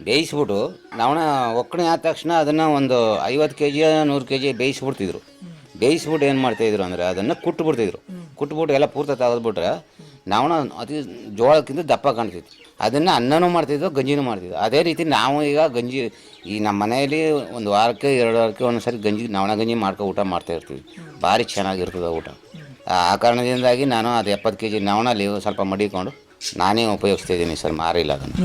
ಬೇಯಿಸ್ಬಿಟ್ಟು ನವಣ ಒಕ್ಕಣೆ ಆದ ತಕ್ಷಣ ಅದನ್ನು ಒಂದು ಐವತ್ತು ಕೆ ಜಿ ನೂರು ಕೆ ಜಿ ಬೇಯಿಸ್ಬಿಡ್ತಿದ್ರು. ಬೇಯಿಸ್ಬಿಟ್ಟು ಏನು ಮಾಡ್ತಾಯಿದ್ರು ಅಂದರೆ ಅದನ್ನು ಕುಟ್ಬಿಡ್ತಿದ್ರು. ಕುಟ್ಬಿಟ್ಟು ಎಲ್ಲ ಪೂರ್ತಿ ತೆಗೆದ್ಬಿಟ್ರೆ ನವಣ ಅತಿ ಜೋಳಕ್ಕಿಂತ ದಪ್ಪ ಕಾಣ್ತಿತ್ತು. ಅದನ್ನು ಅನ್ನನೂ ಮಾಡ್ತಿದ್ವು, ಗಂಜಿನೂ ಮಾಡ್ತಿದ್ವು. ಅದೇ ರೀತಿ ನಾವು ಈಗ ಗಂಜಿ, ಈ ನಮ್ಮ ಮನೆಯಲ್ಲಿ ಒಂದು ವಾರಕ್ಕೆ, ಎರಡು ವಾರಕ್ಕೆ ಒಂದು ಸರಿ ಗಂಜಿ ನವಣ ಗಂಜಿ ಮಾಡ್ಕೊ ಊಟ ಮಾಡ್ತಾಯಿರ್ತೀವಿ ಭಾರಿ ಚೆನ್ನಾಗಿರ್ತದೆ ಊಟ. ಆ ಕಾರಣದಿಂದಾಗಿ ನಾನು ಅದು ಎಪ್ಪತ್ತು ಕೆ ಜಿ ನವಣಲ್ಲಿ ಸ್ವಲ್ಪ ಮಡಿಕೊಂಡು ನಾನೇ ಉಪಯೋಗಿಸ್ತಿದ್ದೀನಿ ಸರ್, ಮಾರಿಲ್ಲ ಅದನ್ನು.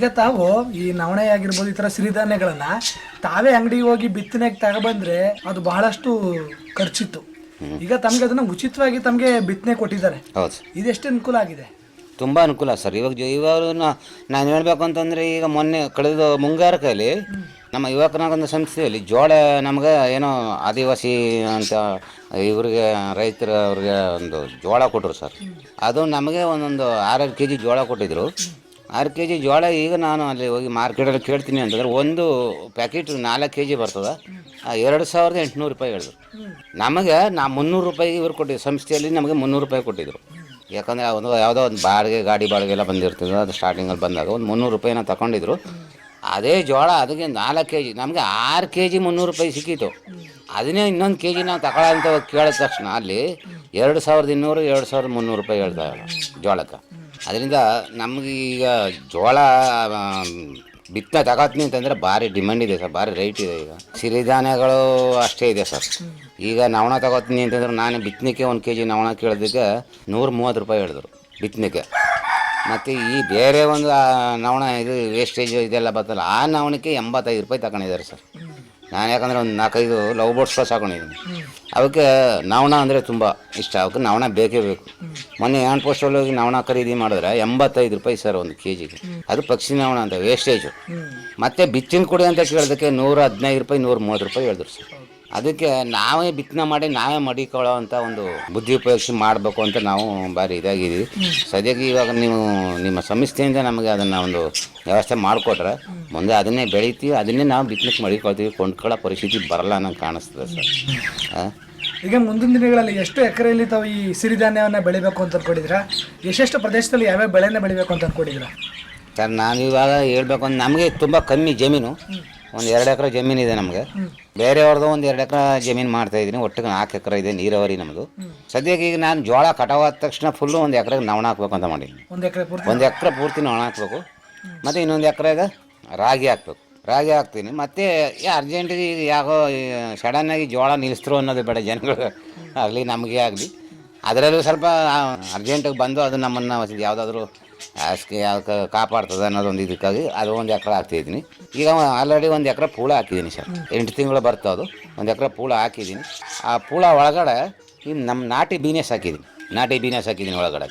ಈಗ ತಾವು ಈ ನವಣೆ ಆಗಿರ್ಬೋದು ಈ ಥರ ಸಿರಿಧಾನ್ಯಗಳನ್ನ ತಾವೇ ಅಂಗಡಿಗೆ ಹೋಗಿ ಬಿತ್ತನೆಗೆ ತಗೊಬಂದ್ರೆ ಅದು ಬಹಳಷ್ಟು ಖರ್ಚಿತ್ತು. ಈಗ ತಮ್ಗೆ ಅದನ್ನ ಉಚಿತವಾಗಿ ತಮಗೆ ಬಿತ್ತನೆ ಕೊಟ್ಟಿದ್ದಾರೆ. ಹೌದು ಇದೆಷ್ಟು ಅನುಕೂಲ ಆಗಿದೆ? ತುಂಬ ಅನುಕೂಲ ಸರ್. ಇವಾಗ ಜೊ- ಇವಾಗ ನಾ- ನಾನು ಹೇಳ್ಬೇಕು ಅಂತಂದರೆ ಈಗ ಮೊನ್ನೆ ಕಳೆದ ಮುಂಗಾರಕಲ್ಲಿ ನಮ್ಮ ಯುವಕನಾಗೊಂದು ಸಂಸ್ಥೆಯಲ್ಲಿ ಜೋಳ ನಮ್ಗೆ ಏನೋ ಆದಿವಾಸಿ ಅಂತ ಇವ್ರಿಗೆ ರೈತರ ಅವ್ರಿಗೆ ಒಂದು ಜೋಳ ಕೊಟ್ಟರು ಸರ್. ಅದು ನಮಗೆ ಒಂದೊಂದು ಆರಾರು ಕೆ ಜಿ ಜೋಳ ಕೊಟ್ಟಿದ್ರು. ಆರು ಕೆ ಜಿ ಜೋಳ ಈಗ ನಾನು ಅಲ್ಲಿ ಹೋಗಿ ಮಾರ್ಕೆಟಲ್ಲಿ ಕೇಳ್ತೀನಿ ಅಂತಂದ್ರೆ ಒಂದು ಪ್ಯಾಕೆಟ್ ನಾಲ್ಕು ಕೆ ಜಿ ಬರ್ತದೆ. ಎರಡು ಸಾವಿರದ ಎಂಟುನೂರು ರೂಪಾಯಿ ಹೇಳಿದ್ರು. ನಮಗೆ ನಾ ಮುನ್ನೂರು ರೂಪಾಯಿ ಇವ್ರು ಕೊಟ್ಟಿದ್ದು ಸಂಸ್ಥೆಯಲ್ಲಿ ನಮಗೆ ಮುನ್ನೂರು ರೂಪಾಯಿ ಕೊಟ್ಟಿದ್ರು. ಯಾಕಂದರೆ ಒಂದು ಯಾವುದೋ ಒಂದು ಬಾಡಿಗೆ, ಗಾಡಿ ಬಾಡಿಗೆ ಎಲ್ಲ ಬಂದಿರ್ತದೆ. ಅದು ಸ್ಟಾರ್ಟಿಂಗಲ್ಲಿ ಬಂದಾಗ ಒಂದು ಮುನ್ನೂರು ರೂಪಾಯಿನ ತಗೊಂಡಿದ್ರು. ಅದೇ ಜೋಳ ಅದಕ್ಕೆ ನಾಲ್ಕು ಕೆ ಜಿ, ನಮಗೆ ಆರು ಕೆ ಜಿ ಮುನ್ನೂರು ರೂಪಾಯಿ ಸಿಕ್ಕಿತ್ತು. ಅದನ್ನೇ ಇನ್ನೊಂದು ಕೆ ಜಿ ನಾವು ತಗೊಳ್ಳೋ ಅಂತ ಕೇಳಿದ ತಕ್ಷಣ ಅಲ್ಲಿ ಎರಡು ಸಾವಿರದ ಇನ್ನೂರು, ಎರಡು ಸಾವಿರದ ಮುನ್ನೂರು ರೂಪಾಯಿ ಹೇಳ್ತಾ ಜೋಳಕ್ಕೆ. ಅದರಿಂದ ನಮಗೆ ಈಗ ಜೋಳ ಬಿತ್ತನೆ ತಗೋತೀನಿ ಅಂತಂದರೆ ಭಾರಿ ಡಿಮ್ಯಾಂಡ್ ಇದೆ ಸರ್, ಭಾರಿ ರೇಟ್ ಇದೆ ಈಗ. ಸಿರಿಧಾನ್ಯಗಳು ಅಷ್ಟೇ ಇದೆ ಸರ್. ಈಗ ನವಣ ತಗೋತೀನಿ ಅಂತಂದ್ರೆ ನಾನು ಬಿತ್ತನೆಗೆ ಒಂದು ಕೆ ಜಿ ನವಣ ಕೇಳೋದಕ್ಕೆ ನೂರ ಮೂವತ್ತು ರೂಪಾಯಿ ಹೇಳಿದ್ರು ಬಿತ್ತನೆಗೆ ಮತ್ತು ಈ ಬೇರೆ ಒಂದು ನವಣ ಇದು ವೇಸ್ಟೇಜ್ ಇದೆಲ್ಲ ಬರ್ತಲ್ಲ, ಆ ನವಣಕ್ಕೆ ಎಂಬತ್ತೈದು ರೂಪಾಯಿ ತಗೊಂಡಿದ್ದಾರೆ ಸರ್. ನಾನು ಯಾಕಂದರೆ ಒಂದು ನಾಲ್ಕೈದು ಲವ್ ಬೋರ್ಡ್ಸ್ ಸಾಕೊಂಡಿದ್ದೀನಿ. ಅವಕ್ಕೆ ನವಣ ಅಂದರೆ ತುಂಬ ಇಷ್ಟ. ಅವಕ್ಕೆ ನವಣ ಬೇಕೇ ಬೇಕು. ಮೊನ್ನೆ ಹ್ಯಾಂಡ್ ಪೋಸ್ಟಲ್ಲಿ ಹೋಗಿ ನವಣ ಖರೀದಿ ಮಾಡಿದ್ರೆ ಎಂಬತ್ತೈದು ರೂಪಾಯಿ ಸರ್ ಒಂದು ಕೆ ಜಿಗೆ ಅದು ಪಕ್ಷಿ ನವಣ ಅಂತ ವೇಸ್ಟೇಜು ಮತ್ತು ಬಿಚ್ಚಿನ ಕುಡಿ ಅಂತ ಕೇಳೋದಕ್ಕೆ ನೂರ ಹದಿನೈದು ರೂಪಾಯಿ, ನೂರ ಮೂವತ್ತು ರೂಪಾಯಿ ಹೇಳಿದ್ರು ಸರ್. ಅದಕ್ಕೆ ನಾವೇ ಬಿತ್ತನೆ ಮಾಡಿ ನಾವೇ ಮಡಿಕೊಳ್ಳೋ ಅಂತ ಒಂದು ಬುದ್ಧಿ ಉಪಯೋಗಿಸಿ ಮಾಡಬೇಕು ಅಂತ ನಾವು ಭಾರಿ ಇದಾಗಿದ್ದೀವಿ. ಸದ್ಯಕ್ಕೆ ಇವಾಗ ನೀವು ನಿಮ್ಮ ಸಂಸ್ಥೆಯಿಂದ ನಮಗೆ ಅದನ್ನು ಒಂದು ವ್ಯವಸ್ಥೆ ಮಾಡಿಕೊಟ್ರೆ ಮುಂದೆ ಅದನ್ನೇ ಬೆಳಿತೀವಿ ಅದನ್ನೇ ನಾವು ಬಿತ್ತನೆಗೆ ಮಡಿಕೊಳ್ತೀವಿ ಕೊಂಡ್ಕೊಳ್ಳೋ ಪರಿಸ್ಥಿತಿ ಬರಲ್ಲ ನಂಗೆ ಕಾಣಿಸ್ತದೆ ಸರ್? ಈಗ ಮುಂದಿನ ದಿನಗಳಲ್ಲಿ ಎಷ್ಟು ಎಕರೆಯಲ್ಲಿ ತಾವು ಈ ಸಿರಿಧಾನ್ಯವನ್ನು ಬೆಳಿಬೇಕು ಅಂತ ಅನ್ಕೊಂಡಿದ್ದೀರಾ? ಎಷ್ಟೆಷ್ಟು ಪ್ರದೇಶದಲ್ಲಿ ಯಾವ್ಯಾವ ಬೆಳೆನ ಬೆಳಿಬೇಕು ಅಂತ ಅನ್ಕೊಂಡಿದ್ದೀರಾ? ಸರ್ ನಾನು ಇವಾಗ ಹೇಳ್ಬೇಕು ಅಂದ್ರೆ ನಮಗೆ ತುಂಬ ಕಮ್ಮಿ ಜಮೀನು. ಒಂದು ಎರಡು ಎಕರೆ ಇದೆ ನಮಗೆ. ಬೇರೆಯವ್ರದ್ದು ಒಂದು ಎರಡು ಎಕರೆ ಜಮೀನು ಮಾಡ್ತಾ ಇದ್ದೀನಿ. ಒಟ್ಟಿಗೆ ನಾಲ್ಕು ಎಕರೆ ಇದೆ ನೀರಾವರಿ ನಮ್ಮದು ಸದ್ಯಕ್ಕೆ ಈಗ ನಾನು ಜೋಳ ಕಟಾವಾದ ತಕ್ಷಣ ಫುಲ್ಲು ಒಂದು ಎಕರೆಗೆ ನವಣ ಹಾಕ್ಬೇಕು ಅಂತ ಮಾಡಿದ್ದೀನಿ. ಒಂದು ಎಕರೆ ಪೂರ್ತಿ? ನವಣ ಹಾಕ್ಬೇಕು. ಮತ್ತು ಇನ್ನೊಂದು ಎಕರೆಗೆ ರಾಗಿ ಹಾಕ್ಬೇಕು. ರಾಗಿ ಹಾಕ್ತೀನಿ. ಮತ್ತು ಅರ್ಜೆಂಟಿಗೆ ಈಗ ಯಾಕೋ ಸಡನ್ನಾಗಿ ಜೋಳ ನಿಲ್ಲಿಸ್ತರು ಅನ್ನೋದು ಬೇಡ ಜನಗಳು. ಆಗಲಿ ನಮಗೆ ಆಗಲಿ. ಅದರಲ್ಲೂ ಸ್ವಲ್ಪ ಅರ್ಜೆಂಟಿಗೆ ಬಂದು ಅದು ನಮ್ಮನ್ನು ಯಾವುದಾದ್ರೂ ಯಾಕೆ ಕಾಪಾಡ್ತದೆ ಅನ್ನೋದೊಂದು ಇದಕ್ಕಾಗಿ ಅದು ಒಂದು ಎಕರೆ ಹಾಕ್ತಿದ್ದೀನಿ. ಈಗ ಆಲ್ರೆಡಿ ಒಂದು ಎಕರೆ ಪೂಳ ಹಾಕಿದ್ದೀನಿ ಸರ್. ಎಂಟು ತಿಂಗಳು ಬರ್ತದೆ ಅದು. ಒಂದು ಎಕರೆ ಪೂಳ ಹಾಕಿದ್ದೀನಿ. ಆ ಪೂಳ ಒಳಗಡೆ ಈ ನಮ್ಮ ನಾಟಿ ಬೀನೆಸ್ ಹಾಕಿದ್ದೀನಿ. ನಾಟಿ ಬೀನೆಸ್ ಹಾಕಿದ್ದೀನಿ ಒಳಗಡೆ.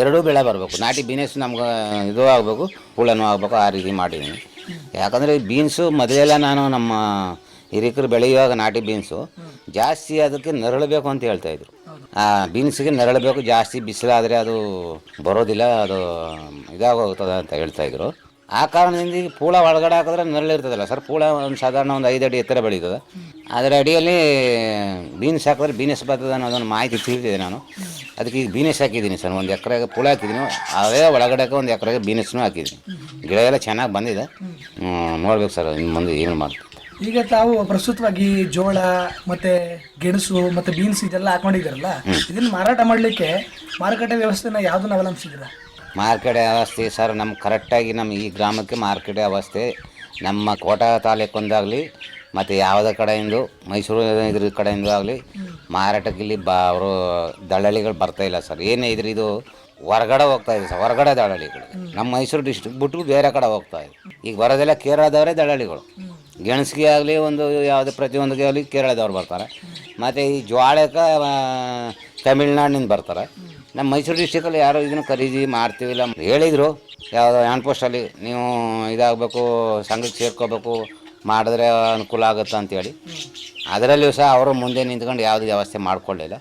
ಎರಡೂ ಬೆಳೆ ಬರಬೇಕು. ನಾಟಿ ಬೀನೆಸ್ ನಮ್ಗೆ ಇದು ಆಗಬೇಕು, ಪೂಳನೂ ಆಗಬೇಕು, ಆ ರೀತಿ ಮಾಡಿದ್ದೀನಿ. ಯಾಕಂದರೆ ಈ ಬೀನ್ಸು ಮೊದಲೆಲ್ಲ ನಾನು ನಮ್ಮ ಹಿರಿಕರು ಬೆಳೆಯುವಾಗ ನಾಟಿ ಬೀನ್ಸು ಜಾಸ್ತಿ ಅದಕ್ಕೆ ನರಳಬೇಕು ಅಂತ ಹೇಳ್ತಾಯಿದ್ರು ಬೀನ್ಸ್ಗೆ ಬೇಕು ಜಾಸ್ತಿ ಬಿಸಿಲಾದರೆ ಅದು ಬರೋದಿಲ್ಲ, ಅದು ಇದಾಗೋಗ್ತದೆ ಅಂತ ಹೇಳ್ತಾ ಇದ್ರು. ಆ ಕಾರಣದಿಂದ ಈಗ ಪೂಳ ಒಳಗಡೆ ಹಾಕಿದ್ರೆ ನರಳಿರ್ತದಲ್ಲ ಸರ್? ಪೂಳ ಒಂದು ಸಾಧಾರಣ ಒಂದು ಐದು ಅಡಿ ಎತ್ತರ ಬೆಳೀತದೆ. ಅದರ ಅಡಿಯಲ್ಲಿ ಬೀನ್ಸ್ ಹಾಕಿದ್ರೆ ಬೀನೆಸ್ ಬರ್ತದೆ ಅನ್ನೋದೊಂದು ಮಾಹಿತಿ ತಿಳಿದಿದೆ ನಾನು. ಅದಕ್ಕೆ ಈಗ ಬೀನೆಸ್ ಹಾಕಿದ್ದೀನಿ ಸರ್. ಒಂದು ಎಕರೆಗೆ ಪೂಳ ಹಾಕಿದ್ದೀನಿ. ಅವೇ ಒಳಗಡೆಗೆ ಒಂದು ಎಕರೆಗೆ ಬೀನೆಸ್ನೂ ಹಾಕಿದ್ದೀನಿ. ಗಿಡ ಎಲ್ಲ ಚೆನ್ನಾಗಿ ಬಂದಿದೆ. ನೋಡ್ಬೇಕು ಸರ್, ಇನ್ನು ಮುಂದೆ ಏನು ಮಾಡ್ತೀನಿ ಈಗ ತಾವು ಪ್ರಸ್ತುತವಾಗಿ ಜೋಳ ಮತ್ತೆ ಗೆಣಸು ಮತ್ತೆ ಬೀನ್ಸ್ ಇದೆಲ್ಲ ಹಾಕೊಂಡಿದ್ದಾರಲ್ಲ ಇದನ್ನ ಮಾರಾಟ ಮಾಡಲಿಕ್ಕೆ ಮಾರುಕಟ್ಟೆ ವ್ಯವಸ್ಥೆನ ಯಾವ್ದನ್ನ ಅವಲಂಬಿಸಿದ್ರ ಮಾರ್ಕೆಟ್ ವ್ಯವಸ್ಥೆ ಸರ್ ನಮ್ಮ ಕರೆಕ್ಟಾಗಿ ನಮ್ಮ ಈ ಗ್ರಾಮಕ್ಕೆ ಮಾರ್ಕೆಟ್ ವ್ಯವಸ್ಥೆ ನಮ್ಮ ಕೋಟ ತಾಲೂಕೊಂದಾಗಲಿ ಮತ್ತು ಯಾವುದೇ ಕಡೆಯಿಂದ ಮೈಸೂರು ಇದ್ರ ಕಡೆಯಿಂದ ಆಗಲಿ ಮಾರಾಟಕ್ಕೆ ಇಲ್ಲಿ ಬಾ ಅವರು ದಳ್ಳಾಳಿಗಳು ಬರ್ತಾ ಇಲ್ಲ ಸರ್. ಏನೇ ಇದ್ರೆ ಇದು ಹೊರಗಡೆ ಹೋಗ್ತಾ ಇದೆ ಸರ್ ಹೊರಗಡೆ ದಳ್ಳಾಳಿಗಳು ನಮ್ಮ ಮೈಸೂರು ಡಿಸ್ಟ್ರಿಕ್ಟ್ ಬಿಟ್ಟು ಬೇರೆ ಕಡೆ ಹೋಗ್ತಾ ಇದೆ ಈಗ ಬರೋದೆಲ್ಲ ಕೇರಳದವರೇ ದಳ್ಳಾಳಿಗಳು ಗೆಣಸಿಗೆ ಆಗಲಿ ಒಂದು ಯಾವುದೇ ಪ್ರತಿಯೊಂದಿಗೆ ಆಗಲಿ ಕೇರಳದವ್ರು ಬರ್ತಾರೆ. ಮತ್ತು ಈ ಜ್ವಾಳಕ್ಕೆ ತಮಿಳ್ನಾಡಿನಿಂದ ಬರ್ತಾರೆ. ನಮ್ಮ ಮೈಸೂರು ಡಿಸ್ಟಿಕಲ್ಲಿ ಯಾರು ಇದನ್ನು ಖರೀದಿ ಮಾಡ್ತೀವಿಲ್ಲ ಹೇಳಿದರು. ಯಾವುದೋ ಹ್ಯಾಂಡ್ ಪೋಸ್ಟಲ್ಲಿ ನೀವು ಇದಾಗಬೇಕು ಸಂಘಕ್ಕೆ ಸೇರ್ಕೋಬೇಕು ಮಾಡಿದ್ರೆ ಅನುಕೂಲ ಆಗುತ್ತೆ ಅಂತೇಳಿ ಅದರಲ್ಲಿಯೂ ಸಹ ಅವರು ಮುಂದೆ ನಿಂತ್ಕೊಂಡು ಯಾವುದೇ ವ್ಯವಸ್ಥೆ ಮಾಡ್ಕೊಳ್ಳಿಲ್ಲ.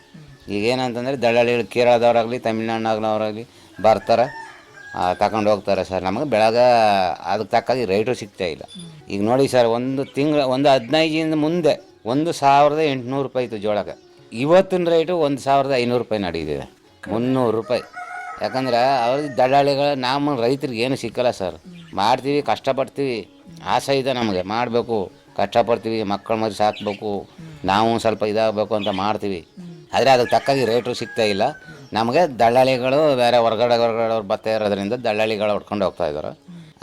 ಈಗ ಏನಂತಂದರೆ ದಳ್ಳಾಳಿಗಳು ಕೇರಳದವರಾಗಲಿ, ತಮಿಳ್ನಾಡಿನವರಾಗಲಿ ಬರ್ತಾರೆ ತಗೊಂಡು ಹೋಗ್ತಾರೆ ಸರ್. ನಮಗೆ ಬೆಳಗ್ಗೆ ಅದಕ್ಕೆ ತಕ್ಕಾಗಿ ರೈಟು ಸಿಗ್ತಾ ಇಲ್ಲ. ಈಗ ನೋಡಿ ಸರ್, ಒಂದು ತಿಂಗಳು, ಒಂದು ಹದಿನೈದಿಂದ ದಿನದ ಮುಂದೆ ಒಂದು ಸಾವಿರದ ಎಂಟುನೂರು ರೂಪಾಯಿ ಇತ್ತು ಜೋಳಕ್ಕೆ. ಇವತ್ತಿನ ರೇಟು ಒಂದು ಸಾವಿರದ ಐನೂರು ರೂಪಾಯಿ ನಡೀತಿದೆ ಮುನ್ನೂರು ರೂಪಾಯಿ. ಯಾಕಂದ್ರೆ ಅವ್ರಿಗೆ ದಳ್ಳಾಳಿಗಳು ನಮ್ಮ ರೈತರಿಗೆ ಏನು ಸಿಕ್ಕಲ್ಲ ಸರ್. ಮಾಡ್ತೀವಿ, ಕಷ್ಟಪಡ್ತೀವಿ. ಆಸೆ ಇದೆ ನಮಗೆ. ಮಾಡಬೇಕು, ಕಷ್ಟಪಡ್ತೀವಿ, ಮಕ್ಕಳ ಮರಿ ಸಾಕಬೇಕು, ನಾವು ಸ್ವಲ್ಪ ಇದಾಗಬೇಕು ಅಂತ ಮಾಡ್ತೀವಿ. ಆದರೆ ಅದಕ್ಕೆ ತಕ್ಕಾಗಿ ರೇಟು ಸಿಗ್ತಾ ಇಲ್ಲ. ನಮಗೆ ದಳ್ಳಾಳಿಗಳು ಬೇರೆ ಹೊರಗಡೆ ಹೊರಗಡೆ ಅವ್ರು ಬರ್ತಾ ಇರೋದ್ರಿಂದ ದಳ್ಳಾಳಿಗಳು ಹೊಡ್ಕೊಂಡು ಹೋಗ್ತಾ ಇದ್ದಾರೆ.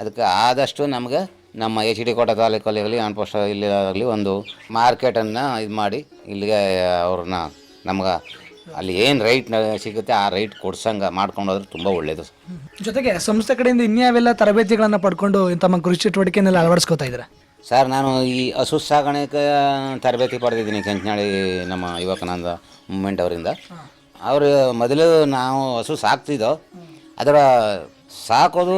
ಅದಕ್ಕೆ ಆದಷ್ಟು ನಮಗೆ ನಮ್ಮ ಎಚ್ ಡಿ ಕೋಟೆ ತಾಲೂಕಲ್ಲಿ ಆಗಲಿ ಅನ್ಪೋಸ್ಟ್ ಇಲ್ಲಿ ಆಗಲಿ ಒಂದು ಮಾರ್ಕೆಟನ್ನು ಇದು ಮಾಡಿ ಇಲ್ಲಿಗೆ ಅವ್ರನ್ನ ನಮ್ಗೆ ಅಲ್ಲಿ ಏನು ರೈಟ್ ಸಿಗುತ್ತೆ ಆ ರೈಟ್ ಕೊಡ್ಸಂಗೆ ಮಾಡ್ಕೊಂಡು ಹೋದ್ರೆ ತುಂಬ ಒಳ್ಳೆಯದು ಜೊತೆಗೆ ಸಂಸ್ಥೆ ಕಡೆಯಿಂದ ಇನ್ಯಾವೆಲ್ಲ ತರಬೇತಿಗಳನ್ನು ಪಡ್ಕೊಂಡು ತಮ್ಮ ಕೃಷಿ ಚಟುವಟಿಕೆನೆಲ್ಲ ಅಳವಡಿಸ್ಕೊತಾ ಇದ್ದೀರಾ? ಸರ್ ನಾನು ಈ ಹಸು ಸಾಗಾಣಿಕೆ ತರಬೇತಿ ಪಡೆದಿದ್ದೀನಿ ಕೆಂಚನಾಳಿ ನಮ್ಮ ಯುವಕನಂದ ಮೂಮೆಂಟ್ ಅವರಿಂದ. ಅವರು ಮೊದಲು ನಾವು ಹಸು ಸಾಕ್ತಿದ್ದೋ ಅದರ ಸಾಕೋದು